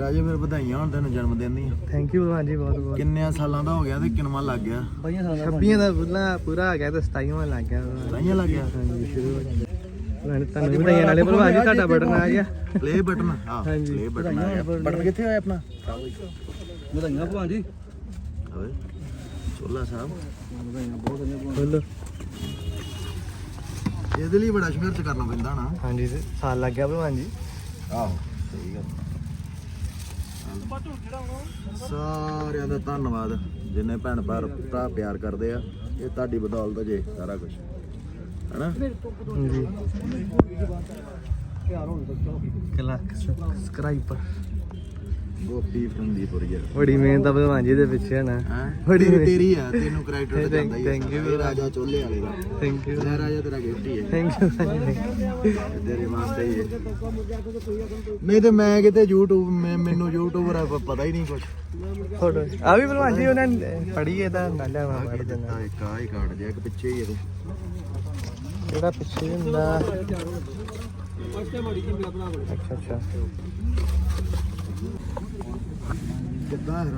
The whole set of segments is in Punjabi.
ਰਾਜੇ ਫਿਰ ਵਧਾਈਆਂ ਹੋਣ ਤੈਨੂੰ ਜਨਮ ਦਿਨ ਦੀਆਂ। ਥੈਂਕ ਯੂ ਭਲਵਾਨ ਜੀ ਬਹੁਤ ਬਹੁਤ। ਕਿੰਨਿਆਂ ਸਾਲਾਂ ਦਾ ਹੋ ਗਿਆ ਤੇ ਕਿੰਨਵਾਂ ਲੱਗ ਗਿਆ? ਬਾਈਆਂ ਸਾਲਾਂ 26 ਦਾ ਪੂਰਾ ਪੂਰਾ ਆ ਗਿਆ ਤੇ 27ਵਾਂ ਲੱਗ ਗਿਆ। ਵਧਾਈਆਂ ਲੱਗ ਗਿਆ? ਹਾਂਜੀ ਸ਼ੁਰੂ ਹੋ ਗਿਆ। ਭਲਵਾਨ ਤੁਹਾਨੂੰ ਵੀ ਵਧਾਈਆਂ ਨਾਲੇ ਭਲਵਾਨ ਜੀ ਤੁਹਾਡਾ ਬਟਨ ਆ ਗਿਆ। ਪਲੇ ਬਟਨ ਹਾਂ ਹਾਂਜੀ। ਪਲੇ ਬਟਨ ਆ ਗਿਆ। ਬਟਨ ਕਿੱਥੇ ਹੋਇਆ ਆਪਣਾ? ਵਧਾਈਆਂ ਭਲਵਾਨ ਜੀ। ਓਏ ਚੋਲਾ ਸਾਹਿਬ। ਵਧਾਈਆਂ ਬਹੁਤ ਵਧੀਆ ਬੋਲੋ। ਇਹਦੇ ਲਈ ਬੜਾ ਸੰਘਰਸ਼ ਕਰਨਾ ਪੈਂਦਾ ਨਾ। ਹਾਂਜੀ ਸਾਲ ਲੱਗ ਗਿਆ ਭਲਵਾਨ ਜੀ। ਆਹੋ ਸਹੀ ਗੱਲ। ਸਾਰਿਆਂ ਦਾ ਧੰਨਵਾਦ ਜਿੰਨੇ ਭੈਣ ਭਰਾ ਭਰਾ ਪਿਆਰ ਕਰਦੇ ਆ ਇਹ ਤੁਹਾਡੀ ਬਦੌਲਤ ਜੇ ਸਾਰਾ ਕੁਝ ਹੈਨਾ? ਹਾਂਜੀ। ਕਲਾਕ ਸਬਸਕ੍ਰਾਈਬਰ ਗੋਪੀ ਬੜੀ ਮਿਹਨਤ ਆ ਭਲਵਾਨ ਜੀ ਦੇ ਪਿੱਛੇ ਹੈ ਨਾ। ਹੈ? ਬੜੀ। ਤੇਰੀ ਆ ਤੈਨੂੰ ਕ੍ਰੈਡਿਟ ਜਾਂਦਾ ਹੀ you. ਇਹ ਰਾਜਾ ਚੋਲੇ ਵਾਲੇ ਦਾ। ਥੈਂਕ ਯੂ ਲੈ ਰਾਜਾ ਤੇਰਾ ਗਿਫਟ ਹੀ। ਹੈ ਥੈਂਕ ਯੂ ਤੇਰੇ ਵਾਸਤੇ ਹੀ ਹੈ। ਨਹੀਂ ਤੇ ਮੈਂ ਕਿਤੇ YouTube ਮੈਨੂੰ YouTuber ਆ ਪ- ਪਤਾ ਹੀ ਨਹੀਂ ਕੁਝ ਫੋਟੋ ਆ ਵੀ ਭਲਵਾਨ ਜੀ ਉਹਨਾਂ ਪੜੀ ਇਹਦਾ ਨਾਲਾ ਦੇਣਾ ਦਿੱਤਾ ਇੱਕ ਆ ਹੀ ਕਾਰਡ ਜਿਹਾ ਇੱਕ ਪਿੱਛੇ ਹੀ ਇਹਦੇ ਜਿਹੜਾ ਪਿੱਛੇ ਹੁੰਦਾ। ਅੱਛਾ ਅੱਛਾ। ਕਿੱਦਾਂ ਹਰ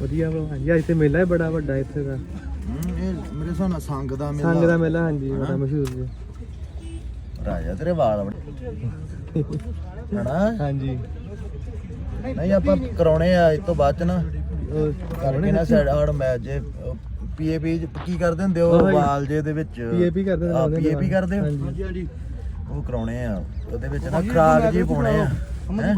ਵਧੀਆ ਭਲਵਾਨ ਜੀ ਅੱਜ ਤੇ ਮੇਲਾ ਹੈ ਬੜਾ ਵੱਡਾ ਇੱਥੇ ਦਾ। ਹਮ, ਇਹ ਮੇਰੇ ਹਿਸਾਬ ਨਾਲ ਸੰਗ ਦਾ ਮੇਲਾ। ਸੰਗ ਦਾ ਮੇਲਾ ਹਾਂਜੀ ਬੜਾ ਮਸ਼ਹੂਰ ਜੀ। ਰਾਜਾ ਤੇਰੇ ਵਾਲ ਬੜੇ। ਹਣਾ ਹਾਂਜੀ। ਨਹੀਂ ਆਪਾਂ ਕਰਾਉਣੇ ਆ ਇਸ ਤੋਂ ਬਾਅਦ ਚ ਨਾ ਉਹ ਕਰਕੇ ਨਾ ਸਾਈਡ ਹੜ ਮੈਚ ਜੇ ਪੀਏਪੀ ਕੀ ਕਰਦੇ ਹੁੰਦੇ ਉਹ ਹੀ। ਵਾਲ ਜੇ ਦੇ ਵਿੱਚ? PAP ਕਰਦੇ ਹੁੰਦੇ ਉਹਦੇ ਪੀਏਪੀ ਨਾਲ। ਕਰਦੇ ਹੋ ਹਾਂਜੀ। ਹਾਂਜੀ। ਉਹ ਕਰਾਉਣੇ ਆ ਉਹਦੇ ਵਿੱਚ ਨਾ ਖਰਾਕ ਜੀ ਪਾਉਣੇ ਆ। ਹੈਂ?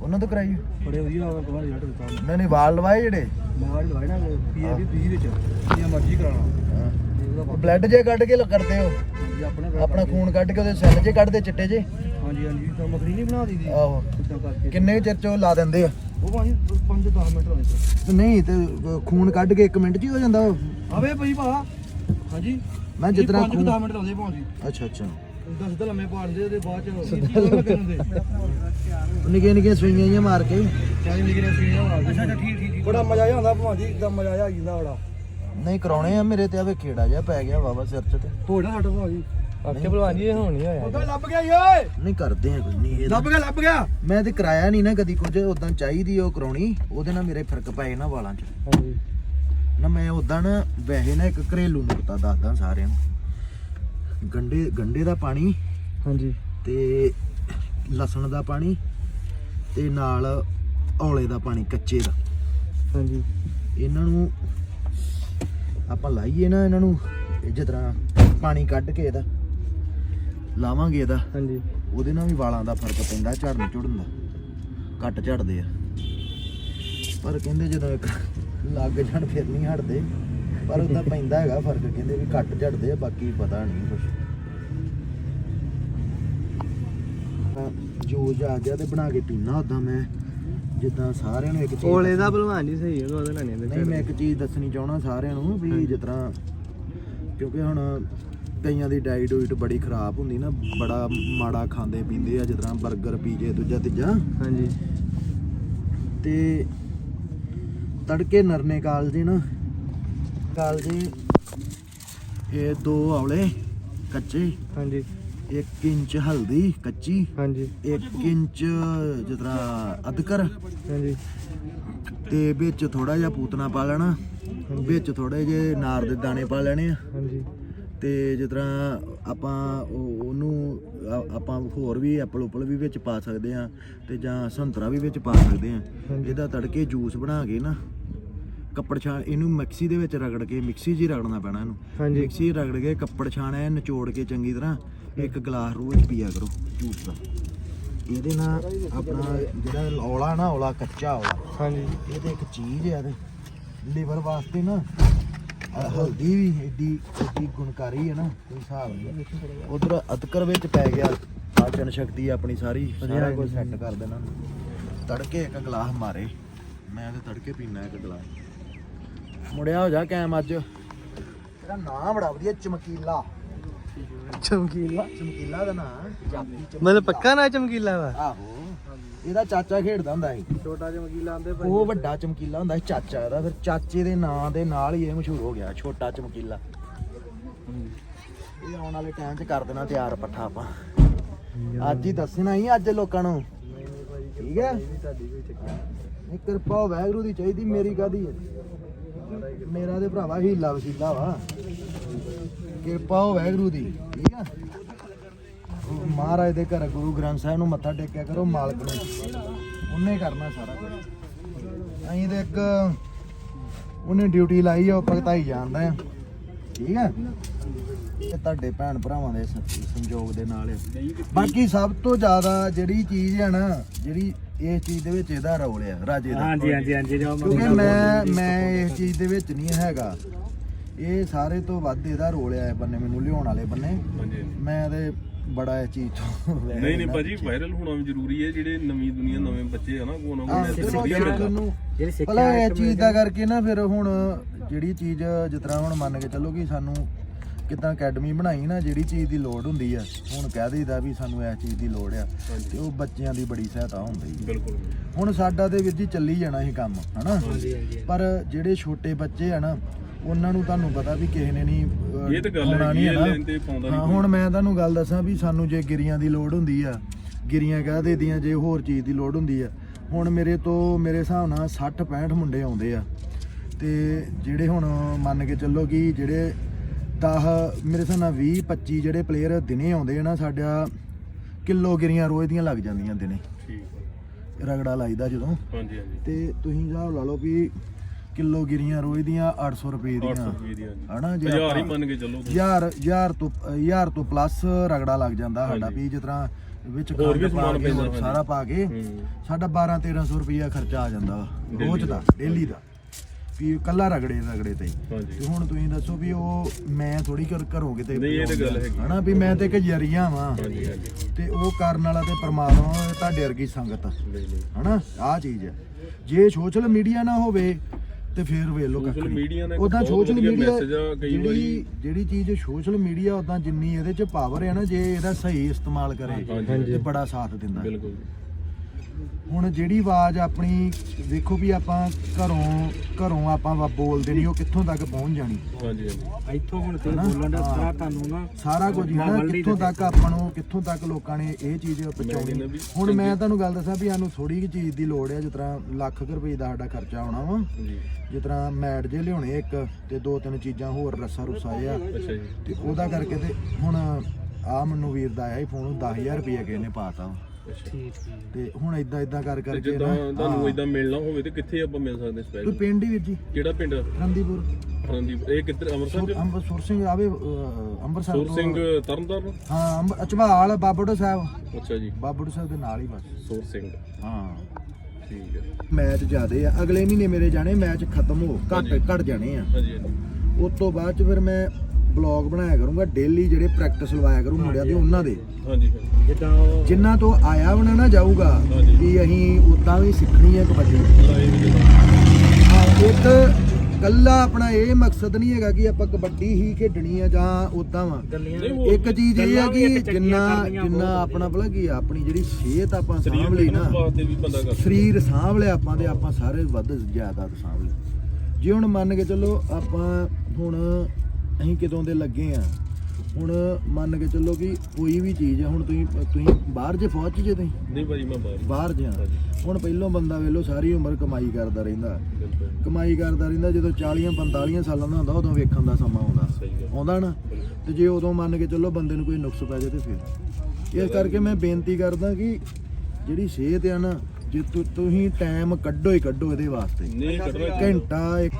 ਉਹਨਾਂ ਤੋਂ ਕਰਾਈ। ਬੜੇ ਵਧੀਆ ਆਵਾ ਕਮਾਲ ਰਿਜ਼ਲਟ ਦਿੱਤਾ ਨਹੀਂ ਨਹੀਂ ਵਾਲ ਲਵਾਏ ਜਿਹੜੇ? ਮਾਰ ਲਵਾਈ ਨਾ ਪੀਏਪੀ ਫ੍ਰੀ ਵਿੱਚ ਜਿੰਨਾ ਮਰਜ਼ੀ ਕਰਾਉਣਾ ਬਲੱਡ ਜੇ ਕੱਢ ਕੇ ਲ- ਕਰਦੇ ਹੋ? ਜੀ ਆਪਣੇ ਆਪਣਾ ਖੂਨ ਕੱਢ ਕੇ ਉਹਦੇ ਸੈੱਲ ਜੇ ਕੱਢਦੇ ਚਿੱਟੇ ਜੇ? ਹਾਂਜੀ ਹਾਂਜੀ ਤਾਂ ਮੱਖਣੀ ਨਹੀਂ ਬਣਾ ਦੀਦੀ ਆਹੋ। ਕਰਕੇ। ਕਿੰਨੇ ਕੁ ਚਿਰ ਚ ਉਹ ਲਾ ਦਿੰਦੇ ਆ? ਉਹ ਭਾਜੀ 5-10 ਮਿੰਟ ਹੋਣੇ ਤੇ ਨਹੀਂ ਤੇ ਖੂਨ ਕੱਢ ਕੇ 1 ਮਿੰਟ ਚ ਹੀ ਹੋ ਜਾਂਦਾ ਆਵੇ ਭਾਈ ਭਾ। ਹਾਂਜੀ। ਮੈਂ ਜਿਤਨਾ 5-10 ਖੂਨ ਮਿੰਟ ਲਾਉਂਦੇ ਭਾਜੀ ਅੱਛਾ ਅੱਛਾ। ਉਦਾਂ ਸਿੱਧਾ ਲੰਮੇ ਪਾੜਦੇ ਉਹਦੇ ਬਾਅਦ ਚ ਸਿੱਧਾ ਲੱਗਣਦੇ ਨਿੱਕੀਆਂ ਨਿੱਕੀਆਂ ਸੂਈਆਂ ਜਿਹੀਆਂ ਮਾਰ ਕੇ। ਚਾਹੀ ਨਿਕਲੇ ਸੀ ਅੱਛਾ ਅੱਛਾ ਠੀਕ ਠੀਕ ਬੜਾ ਮਜ਼ਾ ਆਉਂਦਾ ਭਾਜੀ ਇੱਕਦਮ ਮਜ਼ਾ ਆ ਜਾਂਦਾ ਬੜਾ। ਨਹੀਂ ਕਰਾਉਣੇ ਆ ਮੇਰੇ ਤੇ ਆਵੇ ਖੇੜਾ ਜਿਹਾ ਪੈ ਗਿਆ ਵਾਵਾ ਸਿਰ ਚ ਤੇ। ਹੋੜਾ ਸਾਡਾ ਭਾਜੀ। ਆਕੇ ਭਲਵਾਨ ਜੀ ਇਹ ਹੁਣ ਨਹੀਂ ਹੋਇਆ। ਉਹਦਾ ਲੱਭ ਗਿਆ ਈ ਓਏ! ਨਹੀਂ ਕਰਦੇ ਆ ਕੋਈ ਨਹੀਂ ਇਹ ਲੱਭ ਗਿਆ ਲੱਭ ਗਿਆ! ਮੈਂ ਤੇ ਕਰਾਇਆ ਨਹੀਂ ਨਾ ਕਦੀ ਕੁਝ ਉਦਾਂ ਚਾਹੀਦੀ ਉਹ ਕਰਾਉਣੀ ਉਹਦੇ ਨਾਲ ਮੇਰੇ ਫ਼ਰਕ ਪਏ ਨਾ ਵਾਲਾਂ 'ਚ। ਹਾਂਜੀ। ਨਾ ਮੈਂ ਉਦਾਂ ਨਾ ਵੈਸੇ ਨਾ ਇੱਕ ਘਰੇਲੂ ਨੁਕਤਾ ਦੱਸਦਾ ਸਾਰਿਆਂ ਨੂੰ। ਗੰਡੇ ਗੰਡੇ ਦਾ ਪਾਣੀ ਹਾਂਜੀ। ਤੇ ਲਸਣ ਦਾ ਪਾਣੀ ਤੇ ਨਾਲ ਔਲੇ ਦਾ ਪਾਣੀ ਕੱਚੇ ਦਾ। ਹਾਂਜੀ। ਇਹਨਾਂ ਨੂੰ ਆਪਾਂ ਲਾਈਏ ਨਾ ਇਹਨਾਂ ਨੂੰ ਜਿਸ ਤਰ੍ਹਾਂ ਪਾਣੀ ਕੱਢ ਕੇ ਇਹਦਾ ਲਾਵਾਂਗੇ ਇਹਦਾ। ਹਾਂਜੀ। ਉਹਦੇ ਨਾਲ ਵੀ ਵਾਲਾਂ ਦਾ ਫ਼ਰਕ ਪੈਂਦਾ ਝੜਨ ਝੁੜਨ ਦਾ। ਘੱਟ ਝੜਦੇ ਆ। ਪਰ ਕਹਿੰਦੇ ਜਦੋਂ ਇੱਕ ਲੱਗ ਜਾਣ ਫਿਰ ਨਹੀਂ ਹਟਦੇ। ਪਰ ਉਹਦਾ ਪੈਂਦਾ ਹੈਗਾ ਫ਼ਰਕ ਕਹਿੰਦੇ ਵੀ ਘੱਟ ਝੜਦੇ ਆ ਬਾਕੀ ਪਤਾ ਨਹੀਂ ਕੁਝ ਜੂਸ ਆ ਗਿਆ ਤੇ ਬਣਾ ਕੇ ਪੀਣਾ ਉਦਾਂ ਮੈਂ ਜਿੱਦਾਂ ਸਾਰਿਆਂ ਨੂੰ ਇੱਕ ਚੀਜ਼ ਓਲੇ ਦਾ ਭਲਵਾਨ ਜੀ ਸਹੀ ਹੈ ਉਹਦਾ ਨਾਲ ਨਹੀਂ ਨਹੀਂ ਮੈਂ ਇੱਕ ਚੀਜ਼ ਦੱਸਣੀ ਚਾਹਣਾ ਸਾਰਿਆਂ ਨੂੰ ਵੀ ਜਿਸ ਤਰ੍ਹਾਂ ਕਿਉਂਕਿ ਹੁਣ ਕਈਆਂ ਦੀ ਡਾਈਟ ਡੂਇਟ ਬੜੀ ਖਰਾਬ ਹੁੰਦੀ ਨਾ ਬੜਾ ਮਾੜਾ ਖਾਂਦੇ ਪੀਂਦੇ ਆ ਜਿਸ ਤਰ੍ਹਾਂ 버ਗਰ ਪੀਜੇ ਦੂਜਾ ਤੀਜਾ। ਹਾਂਜੀ। ਤੇ ਤੜਕੇ ਨਰਨੇ ਕਾਲ ਜੀ ਨਾ ਕਾਲ ਜੀ। ਇਹ ਦੋ ਔਲੇ ਕੱਚੇ ਹਾਂਜੀ। 1 ਇੰਚ ਹਲਦੀ ਕੱਚੀ ਹਾਂਜੀ। 1 ਇੰਚ ਤਰ੍ਹਾਂ ਅਦਰਕ ਹਾਂਜੀ। ਤੇ ਵਿੱਚ ਥੋੜਾ ਜਿਹਾ ਪੂਤਨਾ ਪਾ ਲੈਣਾ। ਵਿੱਚ ਥੋੜੇ ਜਿਹੇ ਨਾਰ ਦੇ ਦਾਣੇ ਪਾ ਲੈਣੇ ਆ। ਹਾਂਜੀ। ਤੇ ਜਿਸ ਤਰ੍ਹਾਂ ਆਪਾਂ ਉਹ- ਉਹਨੂੰ ਆਪਾਂ ਹੋਰ ਵੀ ਐਪਲ ਉਪਲ ਵੀ ਵਿੱਚ ਪਾ ਸਕਦੇ ਆ ਤੇ ਜਾਂ ਸੰਤਰਾ ਵੀ ਵਿੱਚ ਪਾ ਸਕਦੇ ਆ। ਇਹਦਾ ਤੜਕੇ ਜੂਸ ਬਣਾ ਕੇ ਨਾ ਕੱਪੜ ਛਾਣ ਇਹਨੂੰ ਮਿਕਸੀ ਦੇ ਵਿੱਚ ਰਗੜ ਕੇ ਮਿਕਸੀ 'ਚ ਹੀ ਰਗੜਨਾ ਪੈਣਾ ਇਹਨੂੰ। ਹਾਂਜੀ। ਮਿਕਸੀ 'ਚ ਰਗੜ ਕੇ ਕੱਪੜ ਛਾਣ ਐ ਨਿਚੋੜ ਕੇ ਚੰਗੀ ਤਰ੍ਹਾਂ ਇੱਕ ਗਲਾਸ ਰੋਜ਼ ਪੀਆ ਕਰੋ ਜੂਸ ਦਾ। ਇਹਦੇ ਨਾਲ ਆਪਣਾ ਜਿਹੜਾ ਔਲਾ ਨਾ ਔਲਾ ਕੱਚਾ ਔਲਾ ਹਾਂਜੀ। ਇਹ ਤੇ ਇੱਕ ਚੀਜ਼ ਹੈ ਤੇ ਲੀਵਰ ਵਾਸਤੇ ਨਾ ਆਹ ਹਲਦੀ ਵੀ ਏਡੀ ਏਡੀ ਗੁਣਕਾਰੀ ਹੈ ਨਾ ਕੋਈ ਹਿਸਾਬ ਨਹੀਂ। ਉਧਰ ਅਦਕਰ ਵਿੱਚ ਪੈ ਗਿਆ ਪਾਚਨ ਸ਼ਕਤੀ ਆਪਣੀ ਸਾਰੀ ਸਾਰਾ ਕੁਝ ਸੈੱਟ ਕਰ ਦੇਣਾ। ਤੜਕੇ ਇੱਕ ਗਲਾਸ ਮਾਰੇ। ਮੈਂ ਤੇ ਤੜਕੇ ਪੀਣਾ ਇੱਕ ਗਲਾਸ। ਮੁੜਿਆ ਹੋ ਜਾ ਕੈਮ ਅੱਜ। ਤੇਰਾ ਨਾਂ ਬੜਾ ਵਧੀਆ ਚਮਕੀਲਾ। ਚਮਕੀਲਾ? ਚਮਕੀਲਾ ਦਾ ਨਾਂ। ਪੰਜਾਬੀ। ਮਤਲਬ ਪੱਕਾ ਨਾ ਚਮਕੀਲਾ ਵਾ? ਆਹੋ। ਇਹਦਾ ਚਾਚਾ ਖੇਡਦਾ ਹੁੰਦਾ ਸੀ। ਛੋਟਾ ਚਮਕੀਲਾ ਆਂਦੇ ਉਹ ਵੱਡਾ ਚਮਕੀਲਾ ਹੁੰਦਾ ਸੀ ਚਾਚਾ ਇਹਦਾ। ਫਿਰ ਚਾਚੇ ਦੇ ਨਾਂ ਦੇ ਨਾਲ ਹੀ ਇਹ ਮਸ਼ਹੂਰ ਹੋ ਗਿਆ ਛੋਟਾ ਚਮਕੀਲਾ। ਇਹ ਆਉਣ ਵਾਲੇ ਟਾਈਮ 'ਚ ਕਰ ਦੇਣਾ ਤਿਆਰ ਪੱਠਾ ਆਪਾਂ। ਅੱਜ ਹੀ ਦੱਸਣਾ ਹੀ ਅੱਜ ਲੋਕਾਂ ਨੂੰ। ਠੀਕ ਹੈ? ਤੁਹਾਡੀ ਵੀ ਚੱਕੀ ਇਹ ਕਿਰਪਾ ਵੈਗਰੂ ਦੀ ਚਾਹੀਦੀ ਮੇਰੀ ਕਾਦੀ ਹੈ? ਮੇਰਾ ਤੇ ਭਰਾਵਾ ਹੀਲਾ ਵਸੀਲਾ ਵਾ। ਕਿਰਪਾ ਹੋ ਵੈਗਰੂ ਦੀ, ਠੀਕ ਆ? ਉਹ ਮਹਾਰਾਜ ਦੇ ਘਰ ਗੁਰੂ ਗ੍ਰੰਥ ਸਾਹਿਬ ਨੂੰ ਮੱਥਾ ਟੇਕਿਆ ਕਰੋ ਮਾਲਕ ਨੂੰ। ਉਹਨੇ ਕਰਨਾ ਸਾਰਾ ਕੁਝ। ਅਸੀਂ ਤੇ ਇੱਕ ਉਹਨੇ ਡਿਊਟੀ ਲਾਈ ਆ, ਉਹ ਭਗਤਾਈ ਜਾਂਦਾ ਆ। ਠੀਕ ਆ? ਇਹ ਤੁਹਾਡੇ ਭੈਣ ਭਰਾਵਾਂ ਦੇ ਸੰਯੋਗ ਦੇ ਨਾਲ ਬਾਕੀ ਸਭ ਤੋਂ ਜ਼ਿਆਦਾ ਜਿਹੜੀ ਚੀਜ਼ ਹੈ ਨਾ, ਜਿਹੜੀ ਇਸ ਚੀਜ਼ ਦੇ ਵਿੱਚ ਇਹਦਾ ਰੋਲ ਆ ਰਾਜੇ ਦਾ। ਹਾਂਜੀ ਹਾਂਜੀ ਹਾਂਜੀ ਜੋ ਕਿਉਂਕਿ ਮੈਂ ਮੈਂ ਇਸ ਚੀਜ਼ ਦੇ ਵਿੱਚ ਨਹੀਂ ਹੈਗਾ। ਇਹ ਸਾਰੇ ਤੋਂ ਵੱਧ ਇਹਦਾ ਰੋਲ ਆ ਇਹ ਬੰਨੇ ਮੈਨੂੰ ਲਿਆਉਣ ਵਾਲੇ ਬੰਨੇ। ਮੈਂ ਤੇ ਬੜਾ ਇਹ ਚੀਜ਼ ਤੋਂ ਨਹੀਂ ਨਹੀਂ ਭਾਜੀ ਵਾਇਰਲ ਹੋਣਾ ਵੀ ਜ਼ਰੂਰੀ ਹੈ ਜਿਹੜੇ ਨਵੀਂ ਦੁਨੀਆ ਨਵੇਂ ਬੱਚੇ ਆ ਨਾ ਚਲੋ ਮਿਲਦਾ ਤੁਹਾਨੂੰ ਜਿਹੜੀ ਸਿੱਖਿਆ ਇਹ ਚੀਜ਼ ਦਾ ਕਰਕੇ ਨਾ ਫਿਰ ਹੁਣ ਜਿਹੜੀ ਚੀਜ਼ ਜਿਸ ਤਰ੍ਹਾਂ ਹੁਣ ਮੰਨ ਕੇ ਚੱਲੋ ਕਿ ਸਾਨੂੰ ਕਿਦਾਂ ਅਕੈਡਮੀ ਬਣਾਈ ਨਾ ਜਿਹੜੀ ਚੀਜ਼ ਦੀ ਲੋੜ ਹੁੰਦੀ ਆ ਹੁਣ ਕਹਿ ਦਈਦਾ ਵੀ ਸਾਨੂੰ ਇਸ ਚੀਜ਼ ਦੀ ਲੋੜ ਆ ਤੇ ਉਹ ਬੱਚਿਆਂ ਦੀ ਬੜੀ ਸਹਾਇਤਾ ਹੁੰਦੀ ਬਿਲਕੁਲ। ਹੁਣ ਸਾਡਾ ਤੇ ਵੀਰ ਜੀ ਚੱਲੀ ਜਾਣਾ ਇਹ ਕੰਮ ਹਨਾ? ਪਰ ਜਿਹੜੇ ਛੋਟੇ ਬੱਚੇ ਆ ਨਾ ਉਹਨਾਂ ਨੂੰ ਤੁਹਾਨੂੰ ਪਤਾ ਵੀ ਕਿਸੇ ਨੇ ਨਹੀਂ ਇਹ ਤਾਂ ਗੱਲ ਨਹੀਂ ਹੈ, ਹੈ ਨਾ। ਲੈਣ ਤੇ ਪਾਉਂਦਾ ਹਾਂ ਨਹੀਂ ਹੁਣ ਮੈਂ ਤੁਹਾਨੂੰ ਗੱਲ ਦੱਸਾਂ ਵੀ ਸਾਨੂੰ ਜੇ ਗਿਰੀਆਂ ਦੀ ਲੋੜ ਹੁੰਦੀ ਆ ਗਿਰੀਆਂ ਕਹਿ ਦੇਦੀਆਂ ਜੇ ਹੋਰ ਚੀਜ਼ ਦੀ ਲੋੜ ਹੁੰਦੀ ਆ। ਹੁਣ ਮੇਰੇ ਤੋਂ ਮੇਰੇ ਹਿਸਾਬ ਨਾਲ 60 65 ਮੁੰਡੇ ਆਉਂਦੇ ਆ। ਤੇ ਜਿਹੜੇ ਹੁਣ ਮੰਨ ਕੇ ਚੱਲੋ ਕਿ ਜਿਹੜੇ 10 ਮੇਰੇ ਹਿਸਾਬ ਨਾਲ 20 25 ਜਿਹੜੇ ਪਲੇਅਰ ਦਿਨੇ ਆਉਂਦੇ ਆ ਨਾ ਸਾਡਾ ਕਿਲੋ ਗਿਰੀਆਂ ਰੋਜ਼ ਦੀਆਂ ਲੱਗ ਜਾਂਦੀਆਂ ਦਿਨੇ। ਠੀਕ। ਰਗੜਾ ਲਾਈਦਾ ਜਦੋਂ। ਹਾਂਜੀ ਹਾਂਜੀ। ਤੇ ਤੁਸੀਂ ਹਿਸਾਬ ਲਾ ਲਓ ਵੀ ਕਿਲੋ ਗਿਰੀਆਂ ਰੋਜ਼ ਦੀਆਂ 800 ਰੁਪਏ 800 ਦੀਆਂ ਰੁਪਏ ਹਨਾ ਜੇ ਹਜ਼ਾਰ ਹੀ ਮੰਨ ਕੇ ਚੱਲੋ ਹਜ਼ਾਰ ਹਜ਼ਾਰ ਤੋਂ ਹਜ਼ਾਰ ਤੋਂ ਪਲੱਸ ਰਗੜਾ ਲੱਗ ਜਾਂਦਾ ਸਾਡਾ। ਵੀ ਜਿਸ ਤਰ੍ਹਾਂ ਵਿੱਚ ਹੋਰ ਵੀ ਸਮਾਨ ਪੈਂਦਾ। ਸਾਰਾ ਪਾ ਕੇ ਸਾਡਾ 12 1300 ਰੁਪਇਆ ਖਰਚਾ ਆ ਜਾਂਦਾ ਰੋਜ਼ ਦਾ ਡੇਲੀ ਦਾ। ਵੀ ਕੱਲਾ ਰਗੜੇ ਰਗੜੇ ਤੇ ਹੀ। ਹਾਂਜੀ। ਤੇ ਹੁਣ ਤੁਸੀਂ ਦੱਸੋ ਵੀ ਉਹ ਮੈਂ ਥੋੜੀ ਕਰ ਘਰੋਂ ਕਿਤੇ ਨਹੀਂ, ਇਹ ਤਾਂ ਗੱਲ ਹੈਗੀ। ਹਨਾ ਵੀ ਮੈਂ ਤੇ ਇੱਕ ਜਰੀਆ ਵਾਂ। ਹਾਂਜੀ ਹਾਂਜੀ। ਤੇ ਉਹ ਕਰਨ ਵਾਲਾ ਤੇ ਪਰਮਾਤਮਾ ਵਾ, ਤੁਹਾਡੇ ਵਰਗੀ ਸੰਗਤ ਆ। ਨਹੀਂ ਨਹੀਂ। ਹਨਾ ਆਹ ਚੀਜ਼ ਹੈ ਜੇ ਸੋਸ਼ਲ ਮੀਡੀਆ ਨਾ ਹੋਵੇ ਤੇ ਫਿਰ ਵੇਖ ਲਓ Social media ਨੇ। ਇੱਕ ਉਦਾਂ ਬਹੁਤ ਸੋਸ਼ਲ ਵਧੀਆ ਮੀਡੀਆ message ਆ, ਕਈ ਜਿਹੜੀ ਜਿਹੜੀ ਚੀਜ਼ ਸੋਸ਼ਲ ਮੀਡੀਆ ਉਦਾਂ ਜਿੰਨੀ ਇਹਦੇ ਚ ਪਾਵਰ ਹੈ ਨਾ ਜੇ ਇਹਦਾ ਸਹੀ ਇਸਤੇਮਾਲ ਕਰੇ ਹਾਂਜੀ। ਤੇ ਬੜਾ ਸਾਥ ਦਿੰਦਾ। ਬਿਲਕੁਲ। ਹੁਣ ਜਿਹੜੀ ਆਵਾਜ਼ ਆਪਣੀ ਵੇਖੋ ਵੀ ਆਪਾਂ ਘਰੋਂ ਘਰੋਂ ਆਪਾਂ ਵਾ- ਬੋਲਦੇ ਨਹੀਂ ਉਹ ਕਿੱਥੋਂ ਤੱਕ ਪਹੁੰਚ ਜਾਣੀ। ਹਾਂਜੀ ਹਾਂਜੀ। ਇੱਥੋਂ ਹੁਣ ਤੁਸੀਂ ਹਨਾ? ਬੋਲਣ ਦਾ ਹਾਂ। ਸਾਰਾ ਤੁਹਾਨੂੰ ਨਾ ਸਾਰਾ ਕੁਝ ਹੈ ਨਾ ਕਿੱਥੋਂ ਤੱਕ ਆਪਾਂ ਨੂੰ ਕਿੱਥੋਂ ਤੱਕ ਲੋਕਾਂ ਨੇ ਇਹ ਚੀਜ਼ ਕਹਿੰਦਾ ਪਹੁੰਚਾਉਣੀ। ਵੀ ਹੁਣ ਮੈਂ ਤੁਹਾਨੂੰ ਗੱਲ ਦੱਸਾਂ ਵੀ ਸਾਨੂੰ ਥੋੜੀ ਜਿਹੀ ਚੀਜ਼ ਦੀ ਲੋੜ ਹੈ ਜਿਸ ਤਰ੍ਹਾਂ ਲੱਖ ਕੁ ਰੁਪਏ ਦਾ ਸਾਡਾ ਖਰਚਾ ਆਉਣਾ ਵਾ। ਜੀ। ਜਿਸ ਤਰ੍ਹਾਂ ਮੈਟ ਜੇ ਲਿਆਉਣੇ ਇੱਕ ਤੇ ਦੋ ਤਿੰਨ ਚੀਜ਼ਾਂ ਹੋਰ ਰੱਸਾ ਰੁੱਸਾ ਜਿਹਾ। ਅੱਛਾ ਜੀ। ਤੇ ਉਹਦਾ ਕਰਕੇ ਤੇ ਹੁਣ ਆ ਮੈਨੂੰ ਵੀਰ ਦਾ ਆਇਆ ਸੀ ਫੋਨ 10000 ਰੁਪਏ ਕਿਸੇ ਨੇ ਪਾਤਾ ਵਾ। ਠੀਕ ਠੀਕ। ਤੇ ਹੁਣ ਇਦਾਂ ਇਦਾਂ ਕਰ ਤੇ ਕਰਕੇ ਜਿੱਦਾਂ ਨਾ ਤੁਹਾਨੂੰ। ਇਦਾਂ ਮਿਲਣਾ ਹੋਵੇ ਤੇ ਕਿੱਥੇ ਆਪਾਂ ਮਿਲ ਸਕਦੇ ਕੋਈ ਸਪੈਸ਼ਲ ਪਿੰਡ ਹੀ ਵੀਰ ਜੀ? ਕਿਹੜਾ ਪਿੰਡ? ਰੰਦੀਪੁਰ ਰਣਦੀਪ ਇਹ ਕਿੱਧਰ ਅੰਮ੍ਰਿਤਸਰ ਸੁਰ- ਚ ਅੰਬ ਸੁਰ ਸਿੰਘ ਆਵੇ ਅਹ, ਅੰਮ੍ਰਿਤਸਰ ਸੁਰ ਤੋਂ- ਸਿੰਘ ਤਰਨਤਾਰਨ ਹਾਂ ਅੰਬ ਅਚਵਾਲ ਬਾਬੜੋ ਸਾਹਿਬ। ਅੱਛਾ ਜੀ। ਬਾਬੜੋ ਸਾਹਿਬ ਦੇ ਨਾਲ ਹੀ ਬਸ। ਸੁਰ ਸਿੰਘ। ਹਾਂ। ਠੀਕ ਹੈ। ਮੈਚ ਜ਼ਿਆਦੇ ਆ। ਅਗਲੇ ਮਹੀਨੇ ਮੇਰੇ ਜਾਣੇ ਮੈਚ ਖਤਮ ਹੋ ਘੱਟ। ਘੱਟ ਜਾਣੇ ਆ। ਹਾਂਜੀ ਹਾਂਜੀ। ਉਸ ਤੋਂ ਬਾਅਦ ਚ ਫਿਰ ਮੈਂ ਬਲੌਗ ਬਣਾਇਆ ਕਰੂੰਗਾ ਡੇਲੀ ਜਿਹੜੇ ਪ੍ਰੈਕਟਿਸ ਲਵਾਇਆ ਕਰੂੰ ਮੁੰਡਿਆਂ ਦੇ ਉਹਨਾਂ ਦੇ। ਹਾਂਜੀ ਹਾਂਜੀ। ਜਿੱਦਾਂ ਉਹ ਜਿੰਨਾ ਤੋਂ ਆਇਆ ਬਣਾ ਨਾ ਜਾਊਗਾ ਹਾਂਜੀ। ਵੀ ਅਸੀਂ ਉਦਾਂ ਵੀ ਸਿੱਖਣੀ ਹੈ ਕਬੱਡੀ। ਲਾਈਵ ਦੇ ਨਾਲ। ਹਾਂ ਇੱਕ ਕੱਲਾ ਆਪਣਾ ਇਹ ਮਕਸਦ ਨਹੀਂ ਹੈਗਾ ਕਿ ਆਪਾਂ ਕਬੱਡੀ ਹੀ ਖੇਡਣੀ ਆ ਜਾਂ ਉਦਾਂ ਵਾ। ਗੱਲੀਆਂ ਨਹੀਂ, ਉਹ ਇੱਕ ਚੀਜ਼ ਇਹ ਗੱਲਾਂ ਹੈ ਵੀ ਕਿ ਇੱਕ ਚੰਗੀਆਂ ਜਿੰਨਾ ਕਰਨੀਆਂ ਜਿੰਨਾ ਬਹੁਤ ਆਪਣਾ ਭਲਾ ਕੀ ਆ, ਆਪਣੀ ਜਿਹੜੀ ਸਿਹਤ ਆਪਾਂ ਸਰੀਰ ਸਾਂਭ ਲਈ ਨਾ ਫਿਟਨੈਸ ਵਾਸਤੇ ਵੀ ਬੰਦਾ ਕਰ ਸਰੀਰ ਸਾਂਭ ਲਿਆ ਆਪਾਂ ਤੇ ਆਪਾਂ ਸਾਰੇ ਵੱਧ ਜ਼ਿਆਦਾ ਸਾਂਭ ਲਈ। ਜੇ ਹੁਣ ਮੰਨ ਕੇ ਚੱਲੋ ਆਪਾਂ ਹੁਣ ਅਸੀਂ ਕਿਦੋਂ ਦੇ ਲੱਗੇ ਆ। ਹੁਣ ਮੰਨ ਕੇ ਚੱਲੋ ਕਿ ਕੋਈ ਵੀ ਚੀਜ਼ ਆ ਹੁਣ ਤੁਸੀਂ ਤੁਸੀਂ ਬਾਹਰ ਜੇ ਫੌਜ 'ਚ ਜੇ ਤੁਸੀਂ? ਨਹੀਂ ਭਾਜੀ ਮੈਂ ਬਾਹਰ ਬਾਹਰ ਜੇ ਆ। ਹੁਣ ਪਹਿਲੋਂ ਬੰਦਾ ਵੇਲੋ ਸਾਰੀ ਉਮਰ ਕਮਾਈ ਕਰਦਾ ਰਹਿੰਦਾ। ਕਮਾਈ ਕਰਦਾ ਰਹਿੰਦਾ ਜਦੋਂ 40 45 ਸਾਲਾਂ ਦਾ ਹੁੰਦਾ ਉਦੋਂ ਵੇਖਣ ਦਾ ਸਮਾਂ ਆਉਂਦਾ। ਆਉਂਦਾ ਨਾ? ਤੇ ਜੇ ਉਦੋਂ ਮੰਨ ਕੇ ਚੱਲੋ ਬੰਦੇ ਨੂੰ ਕੋਈ ਨੁਕਸ ਪੈ ਜਾਏ ਤੇ ਫਿਰ? ਇਸ ਕਰਕੇ ਮੈਂ ਬੇਨਤੀ ਕਰਦਾ ਕਿ ਜਿਹੜੀ ਸਿਹਤ ਆ ਨਾ ਜੇ ਤੁ- ਤੁਸੀਂ ਟਾਈਮ ਕੱਢੋ ਹੀ ਕੱਢੋ ਇਹਦੇ ਵਾਸਤੇ। ਘੰਟਾ ਇੱਕ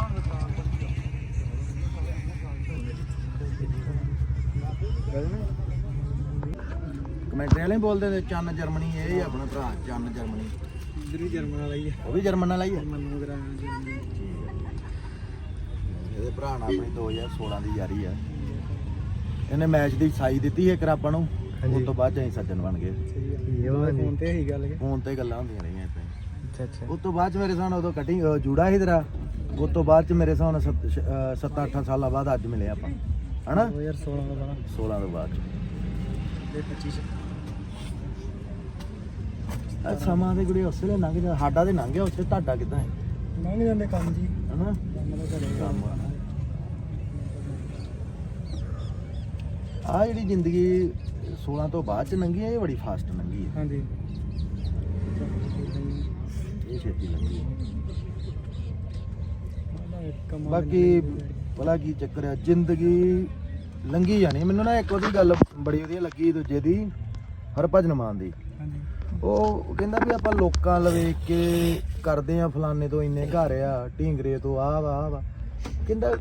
ਕਮੈਂਟਰੀ ਵਾਲੇ ਬੋਲਦੇ ਨੇ ਚੰਨ ਜਰਮਨੀ ਇਹ ਹੀ ਆਪਣਾ ਭਰਾ ਚੰਨ ਜਰਮਨੀ। ਇਧਰ ਵੀ ਜਰਮਨ ਵਾਲਾ ਹੀ ਹੈ। ਉਹ ਵੀ ਜਰਮਨ ਨਾਲ ਹੀ ਹੈ? ਮੰਨੂ ਜਰਮਨ। ਇਹਦੇ ਭਰਾ ਨਾਲ ਆਪਣੀ 2016 ਦੀ ਯਾਰੀ ਆ। ਇਹਨੇ ਮੈਚ ਦੀ ਸਾਈ ਦਿੱਤੀ ਇੱਕ ਆਪਾਂ ਨੂੰ ਉਸ ਤੋਂ ਬਾਅਦ ਅਸੀਂ ਸੱਜਣ ਬਣ ਗਏ। ਫੋਨ ਤੇ ਗੱਲ ਕਿ ਫੋਨ ਤੇ ਗੱਲਾਂ ਹੁੰਦੀਆਂ ਰਹੀਆਂ ਇੱਥੇ। ਅੱਛਾ ਅੱਛਾ। ਉਸ ਤੋਂ ਬਾਅਦ 'ਚ ਮੇਰੇ ਨਾਲ ਉਦੋਂ ਕਟਿੰਗ ਜੂੜਾ ਸੀ ਤੇਰਾ। ਉਸ ਤੋਂ ਬਾਅਦ 'ਚ ਮੇਰੇ ਹਿਸਾਬ ਨਾਲ 7-8 ਸਾਲਾਂ ਬਾਅਦ ਅੱਜ ਮਿਲੇ ਆਪਾਂ। ਹਨਾ? 2016 ਦਾ ਬਣਾ 16 ਤੋਂ ਬਾਅਦ 'ਚ। ਤੇ 25 ਇਹ ਸਮਾਂ ਦੇ ਗੁੜੇ ਉਸੇ ਲਈ ਲੰਘ ਜਾ ਸਾਡਾ ਤੇ ਲੰਘ ਗਿਆ ਉੱਥੇ ਤੁਹਾਡਾ ਕਿਦਾਂ ਹੈ? ਲੰਘ ਜਾਂਦੇ ਕੰਮ ਜੀ। ਹਨਾ? ਕੰਮ ਦਾ ਘਰੇ ਕੰਮ ਆ। ਜਿਹੜੀ ਜ਼ਿੰਦਗੀ 16 ਤੋਂ ਬਾਅਦ 'ਚ ਲੰਘੀ ਹੈ ਇਹ ਬੜੀ ਫਾਸਟ ਲੰਘੀ ਹੈ? ਹਾਂਜੀ। ਬੜੀ ਛੇਤੀ ਲੰਘੀ ਬਾਕੀ ਭਲਾ ਕੀ ਚੱਕਰ ਆ ਜ਼ਿੰਦਗੀ ਲੰਘੀ ਜਾਣੀ ਮੈਨੂੰ ਨਾ ਇੱਕ ਉਹਦੀ ਗੱਲ ਬੜੀ ਵਧੀਆ ਲੱਗੀ ਦੂਜੇ ਦੀ ਹਰਭਜਨ ਮਾਨ ਦੀ। ਉਹ ਕਹਿੰਦਾ ਵੀ ਆਪਾਂ ਲੋਕਾਂ ਲਵੇਖ ਕੇ ਕਰਦੇ ਆ ਫਲਾਣੇ ਤੋਂ ਇੰਨੇ ਘਰ ਆ ਢੀਂਗਰੇ ਤੋਂ ਆਹ ਵਾ ਆਹ ਵਾ। ਕਹਿੰਦਾ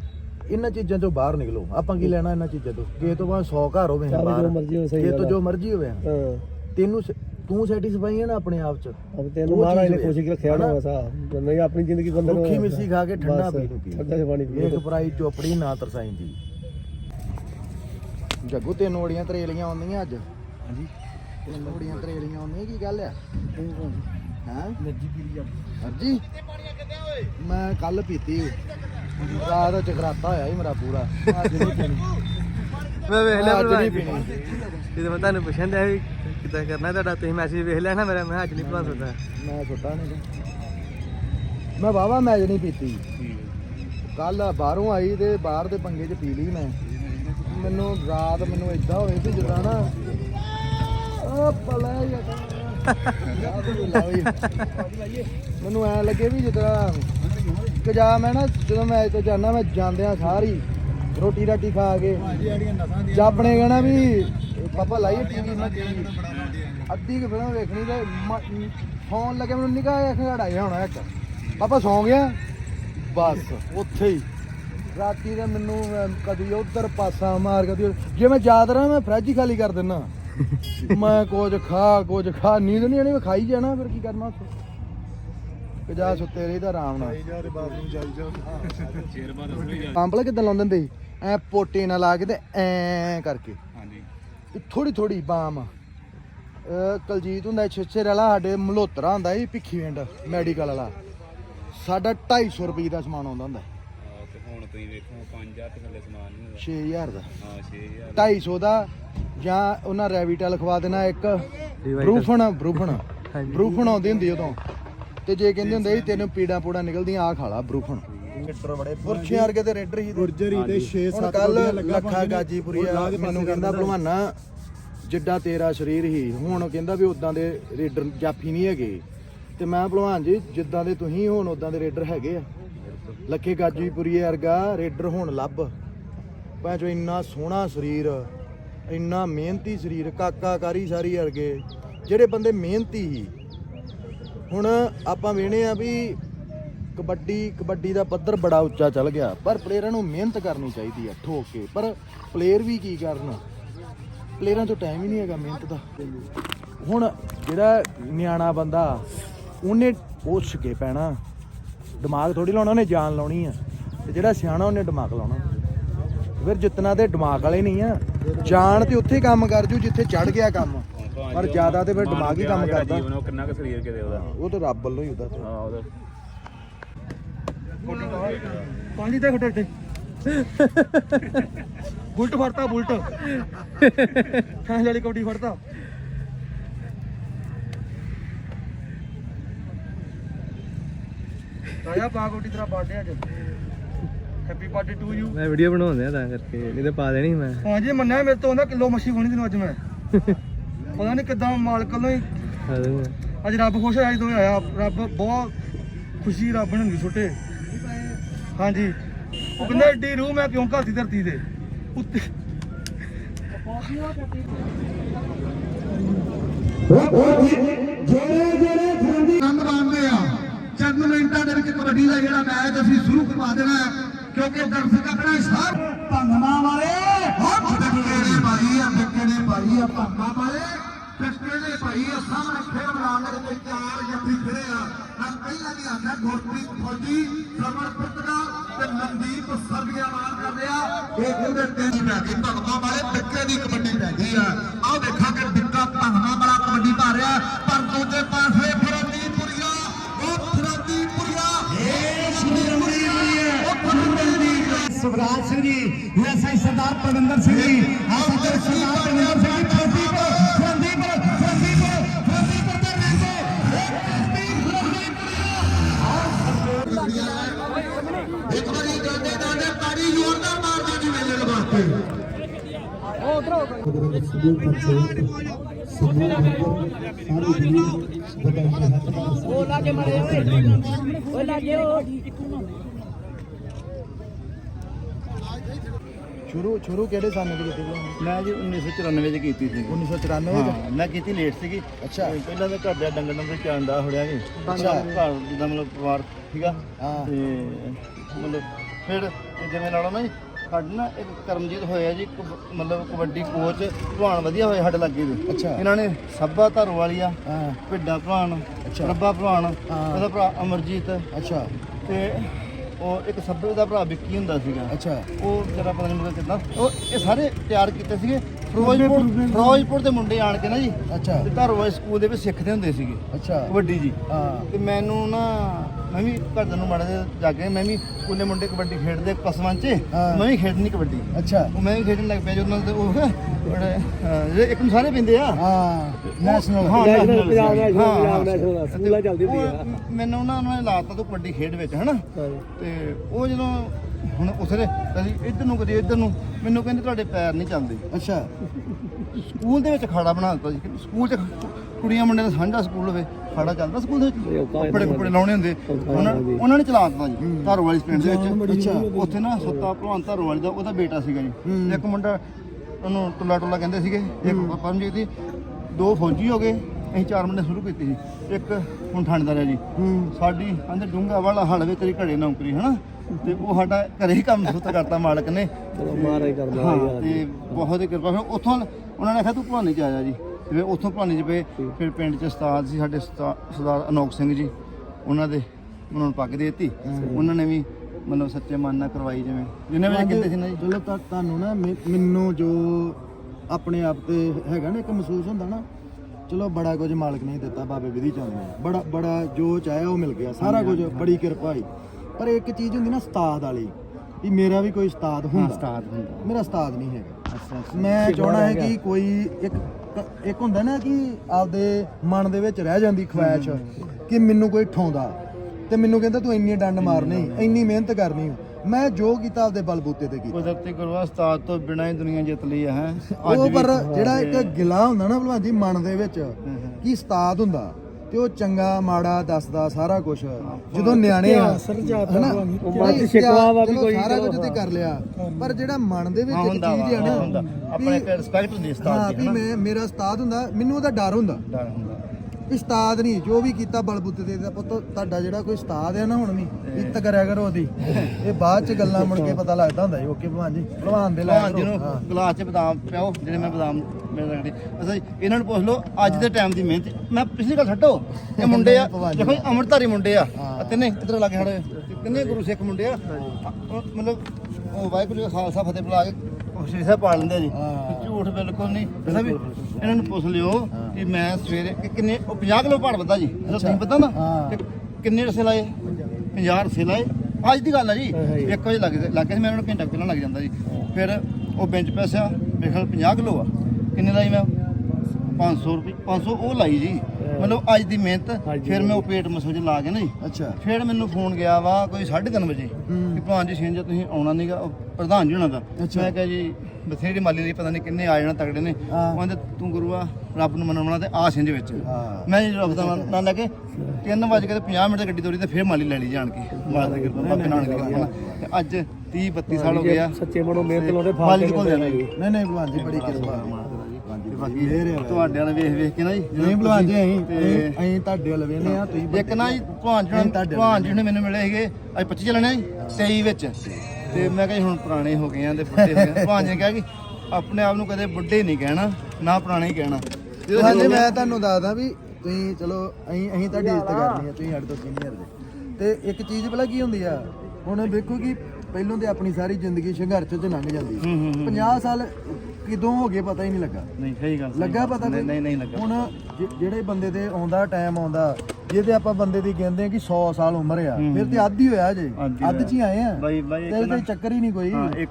ਇਹਨਾਂ ਚੀਜ਼ਾਂ ਤੋਂ ਬਾਹਰ ਨਿਕਲੋ। ਆਪਾਂ ਕੀ ਲੈਣਾ ਇਹਨਾਂ ਚੀਜ਼ਾਂ ਤੋਂ? ਕਿਸੇ ਤੋਂ ਬਾਅਦ 100 ਘਰ ਹੋਵੇ ਬਾਹਰ। ਜੋ ਤੋਂ ਆ। ਜੋ ਮਰਜ਼ੀ ਹੋਵੇ। ਹਾਂ। ਤੈਨੂੰ ਤੂੰ ਸੈਟੀਸਫਾਈ ਹੈ ਨਾ ਆਪਣੇ ਆਪ ਚ। ਅਬ ਤੈਨੂੰ ਉਹ ਮਹਾਰਾਜ ਨੇ ਚੀਜ਼ ਖੁਸ਼ੀ ਰੱਖਿਆ ਨਾ? ਵਸਾ ਨਹੀਂ ਆਪਣੀ ਜ਼ਿੰਦਗੀ ਬੰਦੇ ਨੂੰ ਰੁੱਖੀ ਮਿੱਸੀ ਖਾ ਕੇ ਠੰਡਾ ਪੀ ਨੂੰ ਪੀ ਠੰਡਾ ਜਿਹਾ ਪਾਣੀ ਪੀ ਇੱਕ ਫਰਾਈ ਚੋਪੜੀ ਨਾ ਤਰਸਾਈ ਦੀ। ਜੱਗੂ ਤੇ ਨੋੜੀਆਂ ਤਰੇਲੀਆਂ ਆਉਂਦੀਆਂ ਅੱਜ। ਹਾਂਜੀ। ਤੇ ਨੋੜੀਆਂ ਤਰੇਲੀਆਂ ਆਉਂਦੀਆਂ ਕੀ ਗੱਲ ਆ? ਹਾਂ? ਨੱਜੀ ਪੀਲੀ ਆ ਹਾਂਜੀ? ਮੈਂ ਕੱਲ ਪੀਤੀ। ਰਾਤ ਚਕਰਾਤਾ ਹੋਇਆ ਸੀ ਮੇਰਾ ਪੂਰਾ। ਅੱਜ ਨਹੀਂ ਪੀਣੀ ਮੈਂ ਵੇਖ ਲਿਆ ਅੱਜ ਭਲਵਾਨ ਨਹੀਂ ਜੀ ਪੀਣੀ। ਜਦੋਂ ਮੈਂ ਤੁਹਾਨੂੰ ਪੁੱਛਣ ਦਿਆ ਵੀ ਕਿੱਦਾਂ ਕਰਨਾ ਤੁਹਾਡਾ, ਤੁਸੀਂ ਮੈਸੇਜ ਵੇਖ ਲਿਆ ਨਾ ਮੇਰਾ, ਮੈਂ ਅੱਜ ਨਹੀਂ ਭਲਵਾਨ ਸਕਦਾ। ਮੈਂ ਸੁੱਤਾ ਨਹੀਂ ਮੈਂ ਵਾਵਾ ਮੈਚ ਨਹੀਂ ਪੀਤੀ। ਕੱਲ ਬਾਹਰੋਂ ਆਈ ਤੇ ਬਾਹਰ ਦੇ ਪੰਗੇ 'ਚ ਪੀ ਲਈ ਮੈਂ। ਮੈਨੂੰ ਰਾਤ ਮੈਨੂੰ ਇਦਾਂ ਹੋਏ ਸੀ ਜਿੱਦਾਂ ਨਾ ਆ ਪਲਾ ਮੈਨੂੰ ਐ ਲੱਗੇ ਵੀ ਜਿੱਦਾਂ ਕਿ ਜਾ ਮੈਂ ਨਾ, ਜਦੋਂ ਮੈਚ ਤੋਂ ਜਾਣਾ ਮੈਂ ਜਾਂਦਿਆਂ ਸਾਰੀ ਰੋਟੀ ਰਾਟੀ ਖਾ ਕੇ ਜਾਪਣੇ ਕਹਿਣਾ ਵੀ, ਪਾਪਾ ਲਾਈਏ ਟੀਵੀ, ਮੈਂ ਟੀਵੀ ਅੱਧੀ ਕੁ ਫਿਲਮ ਵੇਖਣੀ ਤੇ ਫੋਨ ਲੱਗੇ ਮੈਨੂੰ ਨਿਗਾਹ ਇੱਕ ਘੜਾਇਆ ਹੋਣਾ ਇੱਕ। ਪਾਪਾ ਸੌਂ ਗਿਆ ਬਸ ਉੱਥੇ ਹੀ। ਰਾਤੀ ਤੇ ਮੈਨੂੰ ਕਦੀ ਉਧਰ ਪਾਸਾ ਮਾਰ ਕਦੀ। ਜੇ ਮੈਂ ਯਾਦ ਰਹਾ ਮੈਂ ਫ੍ਰਿਜ ਹੀ ਖਾਲੀ ਕਰ ਦਿੰਨਾ। ਮੈਂ ਕੁਝ ਖਾ ਕੁਝ ਖਾ ਨੀਂਦ ਨਹੀਂ ਆਣੀ ਮੈਂ ਖਾਈ ਜਾਣਾ ਫਿਰ ਕੀ ਕਰਨਾ ਉੱਥੇ? ਕਿ ਜਾ ਸੁੱਤੇ ਰਹੀ ਤਾਂ ਆਰਾਮ ਨਾਲ। ਆਂਪਲਾ ਕਿਦਾਂ ਲਾਉਂਦੇ ਹੁੰਦੇ ਐ ਪੋਟੇ ਨਾਲ ਲਾ ਕੇ ਤੇ ਐ ਕਰਕੇ। ਹਾਂਜੀ। ਥੋੜੀ ਥੋੜੀ ਬਾਮ ਕਲਜੀਤ ਹੁੰਦਾ ਛੇਛੇ ਵਾਲਾ ਸਾਡੇ ਮਲੋਤਰਾ ਹੁੰਦਾ ਸੀ ਭਿੱਖੀ ਵਿੰਡ ਮੈਡੀਕਲ ਵਾਲਾ। ਸਾਡਾ 250 ਰੁਪਏ ਦਾ ਸਮਾਨ ਆਉਂਦਾ ਹੁੰਦਾ। ਤੇ ਹੁਣ ਤੁਸੀਂ ਵੇਖੋ 5000 ਤੇ ਥੱਲੇ ਸਮਾਨ ਨਹੀਂ ਹੁੰਦਾ। 6000 ਦਾ। ਹਾਂ 6000 250 ਦਾ। ਜਾਂ ਉਹਨਾਂ ਰੈਵੀਟਲ ਖਵਾ ਦੇਣਾ ਇੱਕ। ਬਰੂਫਨ ਬਰੂਫਨ ਬਰੂਫਨ ਆਉਂਦੀ ਹੁੰਦੀ ਉਦੋਂ। ਤੇ ਜੇ ਕਹਿੰਦੇ ਹੁੰਦੇ ਸੀ ਤੈਨੂੰ ਪੀੜਾ ਪੂੜਾ ਨਿਕਲਦੀਆਂ ਆ ਖਾ ਲਾ ਬਰੂਫਨ ਰੇਡਰ ਬੜੇ ਪੁਰਸ਼ੇ ਵਰਗੇ ਤੇ ਰੇਡਰ ਹੀ ਗੁਰਜਰੀ ਦੇ 6 7 ਕੱਲ ਲੱਖਾ ਗਾਜੀਪੁਰੀਆ ਮੈਨੂੰ ਕਹਿੰਦਾ ਭਲਵਾਨਾ ਜਿੱਡਾ ਤੇਰਾ ਸਰੀਰ ਹੀ, ਹੁਣ ਕਹਿੰਦਾ ਵੀ ਉਦਾਂ ਦੇ ਰੇਡਰ ਜਾਫੀ ਨਹੀਂ ਹੈਗੇ। ਤੇ ਮੈਂ ਭਲਵਾਨ ਜੀ, ਜਿੱਦਾਂ ਦੇ ਤੁਸੀਂ, ਹੁਣ ਉਦਾਂ ਦੇ ਰੇਡਰ ਹੈਗੇ ਆ। ਲੱਖੇ ਗਾਜੀਪੁਰੀਏ ਵਰਗਾ ਰੇਡਰ ਹੁਣ ਲੱਭ। ਭਾਂ ਜੋ ਇੰਨਾ ਸੋਹਣਾ ਸਰੀਰ, ਇੰਨਾ ਮਿਹਨਤੀ ਸਰੀਰ ਕਾਕਾਕਾਰੀ ਸਾਰੀ ਵਰਗੇ, ਜਿਹੜੇ ਬੰਦੇ ਮਿਹਨਤੀ ਹੀ। ਹੁਣ ਆਪਾਂ ਵੇਖਣੇ ਆ ਵੀ ਕਬੱਡੀ ਕਬੱਡੀ ਦਾ ਪੱਧਰ ਬੜਾ ਉੱਚਾ ਚੱਲ ਗਿਆ, ਪਰ ਪਲੇਅਰਾਂ ਨੂੰ ਮਿਹਨਤ ਕਰਨੀ ਚਾਹੀਦੀ ਆ, ਠੋਕ ਕੇ। ਪਰ ਪਲੇਅਰ ਵੀ ਕੀ ਕਰਨ? ਪਲੇਅਰਾਂ ਤੋਂ ਟਾਈਮ ਹੀ ਨਹੀਂ ਹੈਗਾ ਮਿਹਨਤ ਦਾ। ਹੁਣ ਜਿਹੜਾ ਨਿਆਣਾ ਬੰਦਾ, ਉਹਨੇ ਪੁੱਛ ਕੇ ਪੈਣਾ। ਦਿਮਾਗ ਥੋੜੀ ਲਾਉਣਾ, ਉਹਨੇ ਜਾਨ ਲਾਉਣੀ ਆ। ਤੇ ਜਿਹੜਾ ਸਿਆਣਾ, ਉਹਨੇ ਦਿਮਾਗ ਲਾਉਣਾ। ਫਿਰ ਜਿਤਨਾ ਤੇ ਦਿਮਾਗ ਵਾਲੇ ਨਹੀਂ ਆ, ਜਾਨ ਤੇ ਉੱਥੇ ਕੰਮ ਕਰ ਜੂ ਜਿੱਥੇ ਚੜ ਗਿਆ ਕੰਮ। ਪਰ ਜ਼ਿਆਦਾ ਤੇ ਫਿਰ ਦਿਮਾਗ ਹੀ ਕੰਮ ਕਰਦਾ। ਉਹ ਕਿੰਨਾ ਕੁ ਸਰੀਰ ਕਿਤੇ ਉਹਦਾ ਉਹ ਤਾਂ ਰੱਬ ਵੱਲੋਂ ਹੀ ਹੁੰਦਾ ਹਾਂ ਉਹਦਾ ਪੰਜ ਤੇ ਖਟੇ? ਤੇ ਬੁਲਟ ਫੜਤਾ ਬੁਲਟ। ਫੈਂਸ ਵਾਲੀ ਕਬੱਡੀ ਫੜਤਾ। ਆਇਆ ਪਾ ਕਬੱਡੀ ਤੇਰਾ ਬਰਥਡੇ ਅੱਜ। ਹੈਪੀ ਬਰਥਡੇ ਟੂ ਯੂ ਮੈਂ ਵੀਡੀਓ ਬਣਾਉਂਦੇ ਆ ਤਾਂ ਕਰਕੇ ਨਹੀਂ ਤੇ ਪਾ ਦੇਣੀ ਮੈਂ। ਹਾਂ ਜੀ ਮੰਨਿਆ ਮੇਰੇ ਤੋਂ ਆਂਦਾ ਕਿਲੋ ਮੱਛੀ ਖਾਣੀ ਤੈਨੂੰ ਅੱਜ ਮੈਂ। ਪਤਾ ਨਹੀਂ ਕਿਦਾਂ ਮਾਲਕ ਵੱਲੋਂ ਹੀ ਅੱਜ ਰੱਬ ਖੁਸ਼ ਹੋਇਆ ਜਦੋਂ ਆਇਆ। ਰੱਬ ਬਹੁਤ ਖੁਸ਼ੀ ਰੱਬ ਨੇ ਹੁੰਦੀ ਛੋਟੇ ਹਾਂਜੀ। ਉਹ ਕਹਿੰਦਾ ਏਡੀ ਰੂਹ ਮੈਂ ਕਿਉਂ ਘਾਤੀ ਧਰਤੀ ਤੇ? ਜਿਹੜੇ ਜਿਹੜੇ ਫਰੰਦੀ ਆਨੰਦ ਮਾਣਦੇ ਆ। ਚੰਦ ਮਿੰਟਾਂ ਦੇ ਵਿੱਚ ਕਬੱਡੀ ਦਾ ਜਿਹੜਾ ਮੈਚ ਅਸੀਂ ਸ਼ੁਰੂ ਕਰਵਾ ਦੇਣਾ ਕਿਉਂਕਿ ਦਰਸ਼ਕ ਆਪਣਾ ਸਾਰ ਭੰਗਣਾ ਵਾਲੇ ਹੱਥ ਡੱਕੇ ਭਾਈ ਆ ਡੱਕੇ ਭਾਈ ਆ, ਭੰਗਣਾ ਵਾਲੇ? ਡੱਕੇ ਭਾਈ ਆ, ਸਾਹਮਣੇ ਖੇਡ ਮੈਦਾਨ ਦੇ ਵਿੱਚ ਚਾਰ ਜੱਫੀ ਫਿਰੇ ਆ। ਮੈਂ ਪਹਿਲਾਂ ਵੀ ਆਖਿਆ ਗੁਰਪ੍ਰੀਤ ਫੌਜੀ ਸਮਰਪਿਤ ਦਾ ਤੇ ਨੰਦੀਪ ਸਰਗਿਆ ਮਾਰ ਕਰ ਰਿਹਾ। ਇਹ ਕਹਿੰਦੇ ਤੇਰੀ ਪੈ ਗਈ ਭੰਗਣਾ ਵਾਲੇ ਡੱਕੇ ਦੀ ਕਬੱਡੀ ਪੈ ਗਈ ਆ। ਆਹ ਦੇਖਾਂਗੇ ਡਿੱਕਾ ਭੰਗਣਾ ਵਾਲਾ ਕਬੱਡੀ ਪਾ ਰਿਹਾ ਪਰ ਦੂਜੇ ਪਾਸੇ ਫਰੰਦੀਪੁਰੀਆ ਉਹ ਫਰੰਦੀਪੁਰੀਆ। ਇਹ ਸ਼੍ਰੀ ਉਹ ਫਰੰਦੀਪੁਰੀ ਸਵਰਾਜ ਸਿੰਘ ਜੀ ਐਸਆਈ ਸਰਦਾਰ ਪ੍ਰਵਿੰਦਰ ਸਿੰਘ ਜੀ ਆਹ ਸਰਦਾਰ ਪ੍ਰਵਿੰਦਰ ਸਿੰਘ ਮਾਰਦਾ ਜੀ ਮੇਲੇ ਦੇ ਵਾਸਤੇ ਸ਼ੁਰੂ ਸ਼ੁਰੂ ਕਿਹੜੇ ਸਾਲ ਦੇ ਕੀਤੀ ਸੀ ਮੈਂ ਜੀ 1994 ਚ ਕੀਤੀ ਸੀ 1994 ਚ ਮੈਂ ਕੀਤੀ ਲੇਟ ਸੀਗੀ ਅੱਛਾ। ਪਹਿਲਾਂ ਤਾਂ ਘਰ ਦੇ ਡੰਗਰ ਡੰਗਰ ਚਾਂਦਾ ਹੋੜਿਆ ਜੀ ਅੱਛਾ। ਘਰ ਜਿੱਦਾਂ ਮਤਲਬ ਪਰਿਵਾਰ ਸੀਗਾ ਹਾਂ। ਤੇ ਮਤਲਬ ਫਿਰ ਜਿਵੇਂ ਨਾਲੋਂ ਜੀ ਸਾਡੇ ਨਾ ਇੱਕ ਕਰਮਜੀਤ ਹੋਇਆ ਜੀ ਕਬ- ਮਤਲਬ ਕਬੱਡੀ ਕੋਚ ਭਲਵਾਨ ਵਧੀਆ ਹੋਏ ਸਾਡੇ ਲੱਗੇ ਦੇ। ਅੱਛਾ। ਇਹਨਾਂ ਨੇ ਸੱਭਾ ਧਰੋ ਵਾਲੀ ਆ ਹਾਂ। ਭਿੱਡਾ ਭਲਵਾਨ ਅੱਛਾ। ਰੱਬਾ ਭਲਵਾਨ ਹਾਂ। ਉਹਦਾ ਭਰਾ ਅਮਰਜੀਤ। ਅੱਛਾ। ਤੇ ਉਹ ਇੱਕ ਸੱਭੇ ਦਾ ਭਰਾ ਵਿੱਕੀ ਹੁੰਦਾ ਸੀਗਾ। ਅੱਛਾ। ਉਹ ਜਰਾ ਪਤਾ ਨਹੀਂ ਮੈਨੂੰ ਕਿੱਦਾਂ ਉਹ ਇਹ ਸਾਰੇ ਤਿਆਰ ਕੀਤੇ ਸੀਗੇ। ਫਿਰੋਜ਼ਪੁਰ ਫਿਰੋਜ਼ਪੁਰ ਦੇ। ਮੁੰਡੇ ਆਣ ਕੇ ਨਾ ਜੀ ਅੱਛਾ। ਤੇ ਧਰਵਾਈ ਸਕੂਲ ਦੇ ਵਿੱਚ ਸਿੱਖਦੇ ਹੁੰਦੇ ਸੀਗੇ। ਅੱਛਾ। ਕਬੱਡੀ ਜੀ। ਹਾਂ। ਤੇ ਮੈਨੂੰ ਨਾ ਮੈਂ ਵੀ ਘਰਦਿਆਂ ਨੂੰ ਮਾੜਾ ਜਿਹਾ ਜਾ ਕੇ ਮੈਂ ਵੀ ਸਕੂਲੇ ਮੁੰਡੇ ਕਬੱਡੀ ਖੇਡਦੇ ਪਸਵਾਂ 'ਚ ਹਾਂ। ਮੈਂ ਵੀ ਖੇਡਣੀ ਕਬੱਡੀ। ਅੱਛਾ। ਉਹ ਮੈਂ ਵੀ ਖੇਡਣ ਲੱਗ ਪਿਆ ਜਦੋਂ ਤੇ ਉਹ ਬੜੇ ਅਹ, ਜਿਹੜੇ ਇੱਕ ਨੂੰ ਸਾਰੇ ਪੈਂਦੇ ਆ। ਹਾਂ ਨੈਸ਼ਨਲ ਹਾਂ ਪੰਜਾਬ national, ਹਾਂ, ਪੰਜਾਬ ਦਾ, ਸਕੂਲਾਂ ਚੱਲਦੀ ਹੁੰਦੀ ਆ। ਉਹ ਮੈਨੂੰ ਉਹਨਾਂ ਨੇ ਲਾਤਾ ਤੂੰ ਕਬੱਡੀ ਖੇਡ ਵਿੱਚ ਹਨਾ? ਤੇ ਉਹ ਜਦੋਂ ਹੁਣ ਉਸਰੇ ਕਦੀ ਇੱਧਰ ਨੂੰ ਕਦੀ ਇੱਧਰ ਨੂੰ ਮੈਨੂੰ ਕਹਿੰਦੇ ਤੁਹਾਡੇ ਪੈਰ ਨਹੀਂ ਚੱਲਦੇ। ਅੱਛਾ। ਸਕੂਲ ਦੇ ਵਿੱਚ ਖਾੜਾ ਬਣਾ ਦਿੱਤਾ ਕਿ ਸਕੂਲ 'ਚ ਕੁੜੀਆਂ ਮੁੰਡਿਆਂ ਦਾ ਸਾਂਝਾ ਸਕੂਲ ਹੋਵੇ। ਖਾੜਾ ਚੱਲਦਾ ਸਕੂਲ ਦੇ ਵਿੱਚ। ਕੱਪੜੇ ਕੁਪੜੇ ਲਾਉਣੇ ਹੁੰਦੇ। ਉਹਨਾਂ ਉਹਨਾਂ ਨੇ ਚਲਾ ਦਿੱਤਾ ਜੀ ਧਾਰੋ ਵਾਲੀ ਪਿੰਡ ਦੇ ਵਿੱਚ। ਅੱਛਾ। ਉੱਥੇ ਨਾ ਸੱਤਾ ਭਲਵਾਨ ਧਾਰੋ ਵਾਲੀ ਦਾ ਉਹਦਾ ਬੇਟਾ ਸੀਗਾ ਜੀ। ਇੱਕ ਮੁੰਡਾ ਉਹਨੂੰ ਟੁੱਲਾ ਟੁੱਲਾ ਕਹਿੰਦੇ ਸੀਗੇ। ਇੱਕ ਪਰਮਜੀਤ ਦੀ ਦੋ ਫੌਜੀ ਹੋ ਗਏ। ਅਸੀਂ ਚਾਰ ਮੁੰਡੇ ਸ਼ੁਰੂ ਕੀਤੀ ਸੀ ਇੱਕ ਹੁਣ ਥਾਣੇਦਾਰ ਹੈ ਜੀ। ਸਾਡੀ ਅੰਦਰ ਡੂੰਗਾ ਵਾਲਾ ਹਲ ਵਿੱਚ ਤੇਰੀ ਘੜੇ ਨੌਕਰੀ ਹਨਾ? ਤੇ ਉਹ ਸਾਡਾ ਘਰੇ ਹੀ ਕੰਮ ਸੁੱਤ ਕਰਤਾ ਮਾਲਕ ਨੇ। ਚਲੋ ਕਰਦਾ ਤੇ ਬਹੁਤ ਹੀ ਕਿਰਪਾ। ਫਿਰ ਉੱਥੋਂ ਉਹਨਾਂ ਨੇ ਆਖਿਆ ਤੂੰ ਭਵਾਨੀ ਚ ਆ ਜਾ ਜੀ। ਫਿਰ ਉੱਥੋਂ ਭਵਾਨੀ ਚ ਪਏ ਫਿਰ ਪਿੰਡ ਚ ਉਸਤਾਦ ਸੀ ਸਾਡੇ ਉਸਤਾ- ਸਰਦਾਰ ਅਨੋਖ ਸਿੰਘ ਜੀ ਉਹਨਾਂ ਦੇ ਉਹਨਾਂ ਨੂੰ ਪੱਗ ਦੇ ਦਿੱਤੀ। ਉਹਨਾਂ ਨੇ ਵੀ ਮਤਲਬ ਸੱਚੇ ਮਨ ਨਾਲ ਕਰਵਾਈ ਜਿਵੇਂ। ਜਿੰਨੇ ਵਜੇ ਕਹਿੰਦੇ ਸੀ ਨਾ ਜੀ। ਚਲੋ ਤਾਂ ਤੁਹਾਨੂੰ ਨਾ ਮੈ- ਮੈਨੂੰ ਜੋ ਆਪਣੇ ਆਪ ਤੇ ਹੈਗਾ ਨਾ ਇੱਕ ਮਹਿਸੂਸ ਹੁੰਦਾ ਨਾ ਚਲੋ ਬੜਾ ਕੁਝ ਮਾਲਕ ਨੇ ਦਿੱਤਾ ਬਾਬੇ ਵਿਧੀ ਚਾਹੁੰਦੇ ਆ ਬੜਾ ਬੜਾ ਜੋ ਚਾਹਿਆ ਉਹ ਮਿਲ ਗਿਆ ਸਾਰਾ ਕੁਝ ਬੜੀ ਕਿਰਪਾ ਹੋਈ ਪਰ ਇੱਕ ਚੀਜ਼ ਹੁੰਦੀ ਨਾ ਉਸਤਾਦ ਵਾਲੀ ਵੀ ਮੇਰਾ ਵੀ ਕੋਈ ਉਸਤਾਦ ਹੁੰਦਾ। ਉਸਤਾਦ ਹੁੰਦਾ। ਮੇਰਾ ਉਸਤਾਦ ਨਹੀਂ ਹੈਗਾ। ਮੈਂ ਚਾਹਣਾ ਹੈ ਕਿ ਕੋਈ ਇੱਕ ਇੱਕ ਹੁੰਦਾ ਨਾ ਕਿ ਆਪਦੇ ਮਨ ਦੇ ਵਿੱਚ ਰਹਿ ਜਾਂਦੀ ਖਵਾਇਸ਼ ਕਿ ਮੈਨੂੰ ਕੋਈ ਠਾਉਂਦਾ ਤੇ ਮੈਨੂੰ ਕਹਿੰਦਾ ਤੂੰ ਇੰਨੀ ਡੰਡ ਮਾਰਨੀ ਇੰਨੀ ਮਿਹਨਤ ਕਰਨੀ। ਮੈਂ ਜੋ ਕੀਤਾ ਆਪਦੇ ਬਲਬੂਤੇ ਤੇ ਕੀਤਾ। ਕੁਦਰਤੀ ਗੁਰੂਆ ਉਸਤਾਦ ਤੋਂ ਬਿਨਾਂ ਹੀ ਦੁਨੀਆ ਜਿੱਤ ਲਈ ਹੈ। ਉਹ ਪਰ ਜਿਹੜਾ ਇੱਕ ਗਿਲਾ ਹੁੰਦਾ ਨਾ ਭਲਵਾਨ ਜੀ ਮਨ ਦੇ ਵਿੱਚ ਕੀ ਉਸਤਾਦ ਹੁੰਦਾ। ਤੇ ਉਹ ਚੰਗਾ ਮਾੜਾ ਦੱਸਦਾ ਸਾਰਾ ਕੁਝ ਜਦੋਂ ਨਿਆਣੇ ਆ ਹਨਾ? ਉਹ 'ਚ ਸ਼ਿਕਵਾ ਵਾ ਵੀ ਕੋਈ ਸਾਰਾ ਕੁਝ ਤੇ ਕਰ ਲਿਆ। ਪਰ ਜਿਹੜਾ ਮਨ ਦੇ ਵਿੱਚ ਹਾਂ ਇੱਕ ਚੀਜ਼ ਆ ਨਾ ਹੁੰਦਾ। ਆਪਣੇ ਰਿਸਪੈਕਟ ਹੁੰਦੀ ਹਾਂ ਉਸਤਾਦ ਦੀ ਵੀ ਮੈਂ ਮੇਰਾ ਉਸਤਾਦ ਹੁੰਦਾ ਮੈਨੂੰ ਉਹਦਾ ਡਰ ਹੁੰਦਾ। ਡਰ ਹੁੰਦਾ। ਵੀ ਉਸਤਾਦ ਨਹੀਂ ਜੋ ਵੀ ਕੀਤਾ ਬਲਬੁੱਤੇ ਤੇ ਦਾ ਪੁੱਤ ਤੁਹਾਡਾ ਜਿਹੜਾ ਕੋਈ ਉਸਤਾਦ ਹੈ ਨਾ ਹੁਣ ਵੀ ਇੱਜ਼ਤ ਕਰਿਆ ਕਰੋ ਉਹਦੀ। ਇਹ ਬਾਅਦ ਚ ਗੱਲਾਂ ਮੁੜ ਕੇ ਪਤਾ ਲੱਗਦਾ ਹੁੰਦਾ ਜੀ ਓਕੇ ਭਲਵਾਨ ਜੀ ਭਲਵਾਨ ਦੇ ਭਲਵਾਨ ਲਾਇਕ ਜੀ ਨੂੰ। ਗਲਾਸ 'ਚ ਬਦਾਮ ਪਿਆਓ ਜਿਹੜੇ ਮੈਂ ਬਦਾਮ ਮੇਰੇ ਰਗੜੀ ਅੱਛਾ ਜੀ ਇਹਨਾਂ ਨੂੰ ਪੁੱਛ ਲਓ ਅੱਜ ਦੇ ਟਾਈਮ ਦੀ ਮਿਹਨਤ ਮੈਂ ਪਿਛਲੀ ਗੱਲ ਛੱਡੋ ਇਹ ਮੁੰਡੇ ਆ। ਦੇਖੋ ਇਹ ਅੰਮ੍ਰਿਤਧਾਰੀ ਮੁੰਡੇ ਆ। ਤਿੰਨੇ ਇਧਰ ਲੱਗੇ ਖੜੇ ਕਿੰਨੇ ਗੁਰੂ ਸਿੱਖ ਮੁੰਡੇ ਆ? ਮਤਲਬ ਉਹ ਵਾਹਿਗੁਰੂ ਕਾ ਖਾਲਸਾ ਫਤਿਹ ਬੁਲਾ ਕੇ ਉਹ ਸ਼ੀਸ਼ਾ ਪਾ ਲੈਂਦੇ ਆ ਜੀ। ਹਾਂ। ਝੂਠ ਬਿਲਕੁਲ ਨਹੀਂ। ਦੱਸਾਂ ਵੀ ਇਹਨਾਂ ਨੂੰ ਪੁੱਛ ਲਿਓ ਕਿ ਮੈਂ ਸਵੇਰੇ ਕਿ ਕਿੰਨੇ ਉਹ 50 ਕਿਲੋ ਭਾਰ ਵੱਧਾ ਜੀ। ਜਦੋਂ ਤੁਸੀਂ ਪਤਾ ਨਾ? ਹਾਂ। ਕਿ ਕਿੰਨੇ ਰਸੇ ਲਾਏ? 50 ਰਸੇ ਲਾਏ। ਅੱਜ ਦੀ ਗੱਲ ਹੈ ਜੀ 1 ਵਜੇ ਲੱਗ ਲੱਗ ਗਿਆ ਸੀ ਮੈਨੂੰ ਘੰਟਾ ਪਹਿਲਾਂ ਲੱਗ ਜਾਂਦਾ ਜੀ। ਫਿਰ ਉਹ ਬੈਂਚ ਪੈਸਿਆ ਮੇਰੇ ਖਿਆਲ 50 ਕਿਲੋ ਆ। ਕਿੰਨੇ ਲਾਈ ਮੈਂ? 500 ਰੁਪਏ। 500 ਉਹ ਲਾਈ ਜੀ। ਮਤਲਬ ਅੱਜ ਦੀ ਮਿਹਨਤ ਫਿਰ ਮੈਂ ਉਹ ਪੇਟ ਮਸੋਜ ਲਾ ਕੇ ਨਾ ਜੀ ਅੱਛਾ। ਫਿਰ ਮੈਨੂੰ ਫੋਨ ਗਿਆ ਵਾ ਕੋਈ 3:30 ਵਜੇ ਕਿ ਭਾਂ ਜੀ ਸਿੰਜ ਤੁਸੀਂ ਆਉਣਾ ਨਹੀਂਗਾ ਪ੍ਰਧਾਨ ਜੀ ਹੋਣਾ ਦਾ। ਮੈਂ ਕਿਹਾ ਜੀ ਬਥੇਰੀ ਮਾਲੀ ਲਈ ਪਤਾ ਨਹੀਂ ਕਿੰਨੇ ਆ ਜਾਣਾ ਤਗੜੇ ਨੇ। ਕਹਿੰਦੇ ਤੂੰ ਗੁਰੂਆ ਰੱਬ ਨੂੰ ਮੰਨਣਾ ਤੇ ਆ ਸਿੰਜ ਵਿੱਚ। ਮੈਂ ਜੀ ਰੱਬ ਦਾ ਨਾਂ- ਨਾਂ ਲੈ ਕੇ 3 ਵਜੇ ਕੇ 50 ਮਿੰਟ ਦੀ ਗੱਡੀ ਤੋਰੀ ਤੇ ਫਿਰ ਮਾਲੀ ਲੈ ਲਈ ਜਾਣ ਕੇ। ਮਾਤਾ ਦੀ ਕਿਰਪਾ ਬਾਬੇ ਨਾਨਕ ਦੀ ਕਿਰਪਾ। ਤੇ ਅੱਜ 30 32 ਸਾਲ ਹੋ ਗਏ ਆ ਸੱਚੇ ਮਨੋਂ ਮਿਹਨਤ ਲਾਉਂਦੇ ਫਲ ਨਹੀਂ। ਨਹੀਂ ਭਲਵਾਨ ਜੀ ਬੜੀ ਕਿਰਪਾ। ਤੇ ਬਾਕੀ ਤੁਹਾਡੇ ਵਾਲੇ ਵੇਖ ਵੇਖ ਕੇ ਨਾ ਜੀ ਨਹੀਂ ਭਲਵਾਨ ਜੀ ਅਸੀਂ। ਤੇ ਅਸੀਂ- ਅਸੀਂ ਤੁਹਾਡੇ ਵੱਲ ਵੇਨੇ ਆ ਤੁਸੀਂ ਇੱਕ ਨਾ ਜੀ ਭਾਂਜ ਨਹੀਂ, ਤੁਹਾਡੇ ਭਾਂਜ ਨੇ ਮੈਨੂੰ ਮਿਲੇ ਸੀਗੇ ਅੱਜ 25 ਚੱਲਣੇ ਜੀ 23 ਵਿੱਚ। ਤੇ ਮੈਂ ਕਿਹਾ ਜੀ ਹੁਣ ਪੁਰਾਣੇ ਹੋ ਗਏ ਆ ਤੇ ਬੁੱਢੇ ਹੋ ਗਏ ਭਾਂਜ ਨੇ ਕਿਹਾ ਕਿ ਆਪਣੇ ਆਪ ਨੂੰ ਕਦੇ ਬੁੱਢੇ ਨਹੀਂ ਕਹਿਣਾ ਨਾ ਪੁਰਾਣੇ ਹੀ ਕਹਿਣਾ। ਹਾਂਜੀ ਮੈਂ ਤੁਹਾਨੂੰ ਦੱਸਦਾ ਵੀ ਤੁਸੀਂ ਚਲੋ ਅਸੀਂ ਅਸੀਂ ਤੁਹਾਡੀ ਇੱਜ਼ਤ ਕਰਨੀ ਹੈ ਤੁਸੀਂ ਸਾਡੇ ਤੋਂ ਸੀਨੀਅਰ ਦੇ ਤੇ ਇੱਕ ਚੀਜ਼ ਭਲਾ ਕੀ ਹੁੰਦੀ ਆ ਹੁਣ ਵੇਖੋ ਕਿ ਪਹਿਲੋਂ ਤੇ ਆਪਣੀ ਸਾਰੀ ਜ਼ਿੰਦਗੀ ਸੰਘਰਸ਼ 'ਚ ਲੰਘ ਜਾਂਦੀ ਹੂੰ, ਹੂੰ, ਹੂੰ। 50 ਸਾਲ ਕਿਦੋਂ ਹੋ ਗਏ ਪਤਾ ਹੀ ਨਹੀਂ ਲੱਗਾ। ਨਹੀਂ ਸਹੀ ਗੱਲ ਲੱਗਾ। ਪਤਾ ਨਹੀਂ? ਨਹੀਂ ਨਹੀਂ ਲੱਗਾ। ਹੁਣ ਜਿ- ਜਿਹੜੇ ਬੰਦੇ ਦੇ ਆਉਂਦਾ ਟਾਈਮ ਆਉਂਦਾ ਜਿਹਦੇ ਆਪਾਂ ਬੰਦੇ ਦੀ ਕਹਿੰਦੇ ਆ ਕਿ 100 ਸਾਲ ਉਮਰ ਆ ਫਿਰ ਤੇ ਅੱਧ ਹੀ ਹੋਇਆ ਜੇ। ਅੱਧ ਹੀ ਅੱਧ 'ਚ ਹੀ ਆਏ ਆ। ਬਾਈ ਬਾਈ ਤੇ ਨਾ ਚੱਕਰ ਹੀ ਨਹੀਂ ਕੋਈ। ਹਾਂ ਇੱਕ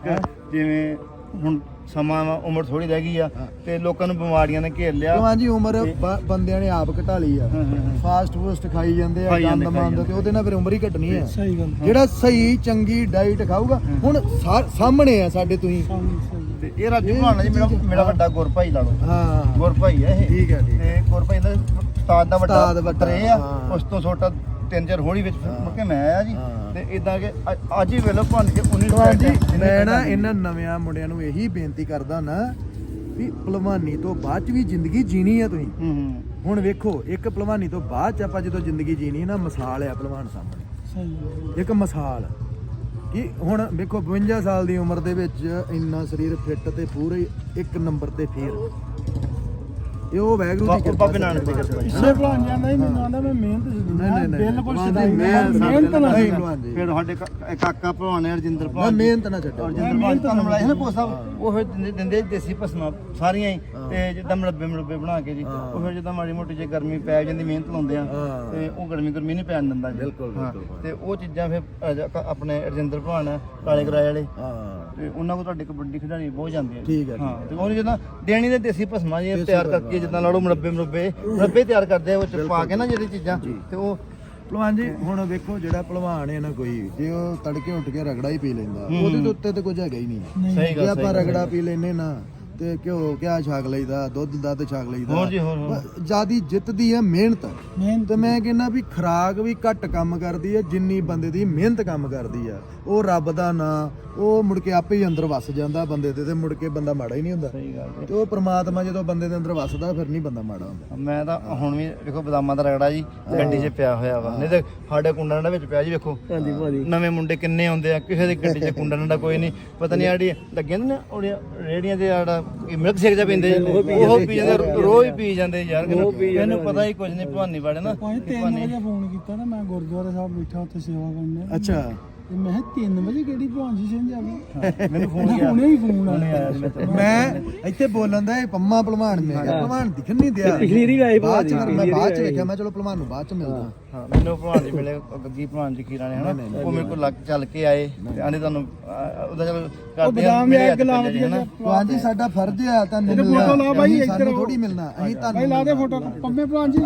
ਜਿਵੇਂ ਹੁਣ ਸਮਾਂ ਵਾ ਉਮਰ ਥੋੜੀ ਰਹਿ ਗਈ ਆ ਤੇ ਲੋਕਾਂ ਨੂੰ ਬਿਮਾਰੀਆਂ ਨੇ ਘੇਰ ਲਿਆ। ਕਿਉਂ ਜੀ ਉਮਰ ਬ- ਬੰਦਿਆਂ ਨੇ ਆਪ ਘਟਾ ਲਈ ਆ। ਹਾਂ, ਹਾਂ, ਹਾਂ। ਫਾਸਟ ਫੂਸਟ ਖਾਈ ਜਾਂਦੇ ਆ ਖਾਈ ਜਾਂਦੇ, ਗੰਦ ਖਾਈ ਮੰਦ ਤੇ। ਉਹਦੇ ਨਾਲ ਫਿਰ ਉਮਰ ਹੀ ਘਟਣੀ ਆ। ਸਹੀ ਗੱਲ ਜਿਹੜਾ ਸਹੀ ਚੰਗੀ ਡਾਈਟ ਖਾਊਗਾ ਹੁਣ ਸਾ- ਸਾਹਮਣੇ ਆ ਸਾਡੇ ਤੁਸੀਂ। ਤੇ ਇਹ ਰਾਜੂ ਭਲਵਾਨ ਜੀ ਮੇਰਾ ਮੇਰਾ ਵੱਡਾ ਗੁਰ ਭਾਈ ਲਾ ਲਓ। ਹਾਂ। ਗੁਰ ਭਾਈ ਹੈ ਇਹ। ਠੀਕ ਹੈ, ਠੀਕ ਤੇ ਗੁਰ ਭਾਈ ਦਾ ਉਸਤਾਦ ਦਾ ਵੱਡਾ ਉਸਤਾਦ ਵੱਡਾ, ਪੁੱਤਰ ਇਹ ਆ। ਉਸ ਤੋਂ ਛੋਟਾ ਤਿੰਨ ਚਾਰ ਹੋਲੀ ਵਿੱਚ ਮੁੜ ਕੇ ਮੈਂ ਆਇਆ ਜੀ। ਤੇ ਇਦਾਂ ਕਿ ਅੱਜ ਹੀ ਵੇਲੋ ਭੰਨ ਕੇ 19 ਭਲਵਾਨ ਜੀ ਮੈਂ ਨਾ ਇਹਨਾਂ ਨਵਿਆਂ ਮੁੰਡਿਆਂ ਨੂੰ ਇਹੀ ਬੇਨਤੀ ਕਰਦਾ ਨਾ ਵੀ ਭਲਵਾਨੀ ਤੋਂ ਬਾਅਦ ਚ ਵੀ ਜ਼ਿੰਦਗੀ ਜੀਣੀ ਆ ਤੁਸੀਂ। ਹੂੰ ਹੂੰ। ਹੁਣ ਵੇਖੋ ਇੱਕ ਭਲਵਾਨੀ ਤੋਂ ਬਾਅਦ ਚ ਆਪਾਂ ਜਦੋਂ ਜ਼ਿੰਦਗੀ ਜੀਣੀ ਨਾ ਮਿਸਾਲ ਆ ਭਲਵਾਨ ਸਾਹਮਣੇ। ਇੱਕ ਮਿਸਾਲ। ਕਿ ਹੁਣ ਵੇਖੋ 52 ਸਾਲ ਦੀ ਉਮਰ ਦੇ ਵਿੱਚ ਇੰਨਾ ਸਰੀਰ ਫਿੱਟ ਤੇ ਪੂਰੇ ਇੱਕ ਨੰਬਰ ਤੇ ਫੇਰ। ਇਹ ਉਹ ਵੈਗਰੂ ਦੀ ਕਿਰਪਾ ਬਾਬੇ ਨਾਨਕ ਦੀ ਕਿਰਪਾ ਜੀ। ਸੇ ਭਲਵਾਨ ਜਾਂਦਾ ਹੀ ਮੈਨੂੰ ਆਂਦਾ ਮੈਂ ਮਿਹਨਤ ਨਹੀਂ ਨਹੀਂ ਨਹੀਂ ਬਿਲਕੁਲ ਸਿੱਧਾ। ਜੀ, ਮਿਹਨਤ ਜੀ ਫਿਰ ਸਾਡੇ ਕਾ- ਕਾਕਾ ਭਲਵਾਨ ਹੈ ਰਜਿੰਦਰ ਨਾ ਭਲਵਾਨ। ਮਿਹਨਤ ਨਾ ਛੱਡੋ ਰਜਿੰਦਰ ਭਲਵਾਨ ਤੁਹਾਨੂੰ ਮਿਲਾਇਆ ਸੀ ਨਾ ਕੋਸ ਸਾਹਿਬ ਉਹ ਫਿਰ ਦਿੰਦੇ- ਦੇਸੀ ਭਸਮਾਂ ਸਾਰੀਆਂ ਹੀ ਤੇ ਜਿੱਦਾਂ ਮਲੱਬੇ ਮਲੱਬੇ ਬਣਾ ਕੇ ਜੀ। ਉਹ ਫਿਰ ਜਿੱਦਾਂ ਮਾੜੀ ਮੋਟੀ ਜੇ ਗਰਮੀ ਪੈ ਜਾਂਦੀ ਮਿਹਨਤ ਲਾਉਂਦੇ ਆ। ਤੇ ਉਹ ਗਰਮੀ ਗਰਮੀ ਨਹੀਂ ਪੈਣ ਦਿੰਦਾ ਜੀ। ਬਿਲਕੁਲ। ਤੇ ਉਹ ਚੀਜ਼ਾਂ ਫਿਰ ਆਪਣੇ ਰਜਿੰਦਰ ਭਲਵਾਨ ਹੈ ਕਾਲੇ ਕਰਾਏ ਵਾਲੇ। ਹਾਂ। ਤੇ ਉਹਨਾਂ ਕੋਲ ਤੁਹਾਡੇ ਕਬੱਡੀ ਖਿਡਾਰੀ ਬਹੁਤ ਜਾਂਦੇ ਆ ਠੀਕ ਹੈ, ਹਾਂ। ਤੇ ਉਹ ਜਿੱਦਾਂ ਦੇਣੀ ਦੇ ਦੇਸੀ ਭਸਮਾਂ ਜੀ ਤਿਆਰ ਕਰਕੇ ਜਿੱਦਾਂ ਲਾੜੋ ਮਰੱਬੇ ਮਰੱਬੇ ਮਰੱਬੇ ਤਿਆਰ ਕਰਦੇ ਆ ਉਹ ਚ ਪਾ ਕੇ ਨਾ ਜਿਹੜੀ ਚੀਜ਼ਾਂ ਤੇ ਉਹ ਭਲਵਾਨ ਜੀ ਹੁਣ ਵੇਖੋ ਜਿਹੜਾ ਭਲਵਾਨ ਹੈ ਨਾ ਕੋਈ ਜੇ ਉਹ ਤੜਕੇ ਉੱਠ ਕੇ ਰਗੜਾ ਹੀ ਪੀ ਲੈਂਦਾ ਉਹਦੇ ਦੇ ਉੱਤੇ ਤੇ ਕੁਝ ਹੈਗਾ ਹੀ ਨਹੀਂ। ਸਹੀ ਜੇ ਗੱਲ ਆਪਾਂ ਰਗੜਾ ਪੀ ਲੈਨੇ ਨਾ ਤੇ ਘਿਓ ਕਿਆ ਛਾਕ ਲਈਦਾ ਦੁੱਧ ਦੱਧ ਛਾਕ ਲਈਦਾ। ਹੋਰ ਜੀ, ਹੋਰ। ਜਿਆਦੀ ਜਿੱਤਦੀ ਹੈ ਮਿਹਨਤ। ਤੇ ਮੈਂ ਕਹਿੰਦਾ ਵੀ ਖਰਾਕ ਵੀ ਘੱਟ ਕੰਮ ਕਰਦੀ ਹੈ ਜਿੰਨੀ ਬੰਦੇ ਦੀ ਮਿਹਨਤ ਕੰਮ ਕਰਦੀ ਆ ਉਹ ਰੱਬ ਦਾ ਨਾਂ ਉਹ ਮੁੜ ਕੇ ਆਪੇ ਹੀ ਅੰਦਰ ਵਸ ਜਾਂਦਾ ਬੰਦੇ ਦੇ ਤੇ ਮੁੜ ਕੇ ਬੰਦਾ ਮਾੜਾ ਹੀ ਨਹੀਂ ਹੁੰਦਾ। ਸਹੀ ਗੱਲ ਤੇ ਉਹ ਪ੍ਰਮਾਤਮਾ ਜਦੋਂ ਬੰਦੇ ਦੇ ਅੰਦਰ ਵਸਦਾ ਫਿਰ ਨਹੀਂ ਬੰਦਾ ਮਾੜਾ ਹੁੰਦਾ। ਮੈਂ ਤਾਂ ਹੁਣ ਵੀ ਵੇਖੋ ਬਦਾਮਾਂ ਦਾ ਰਗੜਾ ਜੀ ਗੱਡੀ 'ਚ ਪਿਆ ਹੋਇਆ ਵਾ। ਨਹੀਂ ਤੇ ਸਾਡੇ ਕੁੰਡਾ ਡੰਡਾ ਵਿੱਚ ਪਿਆ ਜੀ ਵੇਖੋ। ਹਾਂਜੀ ਭਾਜੀ। ਨਵੇਂ ਮੁੰਡੇ ਕਿੰਨੇ ਆਉਂਦੇ ਆ ਕਿਸੇ ਦੀ ਗੱਡੀ 'ਚ ਕੁੰਡਾ ਡੰਡਾ ਕੋਈ ਨਹੀਂ। ਪਤਾ ਨਹੀਂ ਆੜੀ ਲੱਗੀਆਂ ਨੇ ਉਹੜੀਆਂ ਰੇੜੀਆਂ ਤੇ ਆੜਾ ਮਿਲਕ ਸ਼ੇਕ ਜਾਂ ਪੀਂਦੇ ਉਹ ਪੀ ਜਾਂਦੇ ਰੋਜ਼ ਹੀ ਪੀ ਜਾਂਦੇ ਯਾਰ। ਇਹਨੂੰ ਪਤਾ ਹੀ ਕੁਝ ਨਹੀਂ ਭਵਾਨੀ ਵਾਲੇ ਨਾ ਭਾਈ 3 ਵਜੇ ਫੋਨ ਕੀਤਾ ਨਾ ਮੈਂ ਗੁਰਦੁਆਰਾ ਸਾਹਿਬ ਬੈਠਾ ਉੱਥੇ ਸੇਵਾ ਕਰਨ। ਅੱਛਾ। ਤੇ ਮੈਂ 3 ਵਜੇ ਕਿਹੜੀ ਭਲਵਾਨ ਜੀ ਸਿੰਘ ਜਾਵੇ ਮੈਨੂੰ ਫੋਨ ਗਿਆ। ਹੁਣੇ ਹੀ ਫੋਨ ਹੁਣੇ ਆਇਆ ਸੀ ਮੈਂ ਤਾਂ। ਮੈਂ ਇੱਥੇ ਬੋਲਣ ਦਾ ਇਹ ਪੰਮਾ ਭਲਵਾਨ ਮੈਂ ਕਿਹਾ ਭਲਵਾਨ ਦਿਖਣ ਨਹੀਂ ਦਿਆ। ਪਿਛਲੀ ਵਾਰੀ ਵੀ ਆਏ ਬਾਅਦ ਚ ਭਲਵਾਨ ਜੀ, ਮੈਂ ਪਿਛਲੀ ਬਾਅਦ ਚ ਵਾਰੀ ਵੇਖਿਆ ਮੈਂ ਚਲੋ ਭਲਵਾਨ ਨੂੰ ਬਾਅਦ ਚ ਮਿਲਦਾ। ਹਾਂ ਮੈਨੂੰ ਭਲਵਾਨ ਜੀ ਮਿਲੇ ਉਹ ਗੱਗੀ ਭਲਵਾਨ ਜੀ ਖੀਰਾਂ ਨੇ ਹਨਾ? ਉਹ ਮੇਰੇ ਕੋਲ ਲੱਗ ਚੱਲ ਕੇ ਆਏ ਤੇ ਤੁਹਾਨੂੰ ਉਹਦਾ ਚਲੋ ਕਰਦੇ ਬਦਾਮ ਮੇਰੇ ਭਲਵਾਨ ਜੀ ਸਾਡਾ ਫਰਜ਼ ਆ ਤੁਹਾਨੂੰ ਇਹਦੇ ਮਿਲਣਾ। ਫੋਟੋ ਲਾ ਬਾਈ, ਅਸੀਂ ਇੱਧਰ ਸਾਨੂੰ ਆਓ। ਥੋੜੀ ਮਿਲਣਾ ਅਸੀਂ ਤੁਹਾਨੂੰ ਭਾਈ ਲਾ ਦੇ। ਫੋਟੋ ਪੰਮੇ ਭਲਵਾਨ ਜੀ।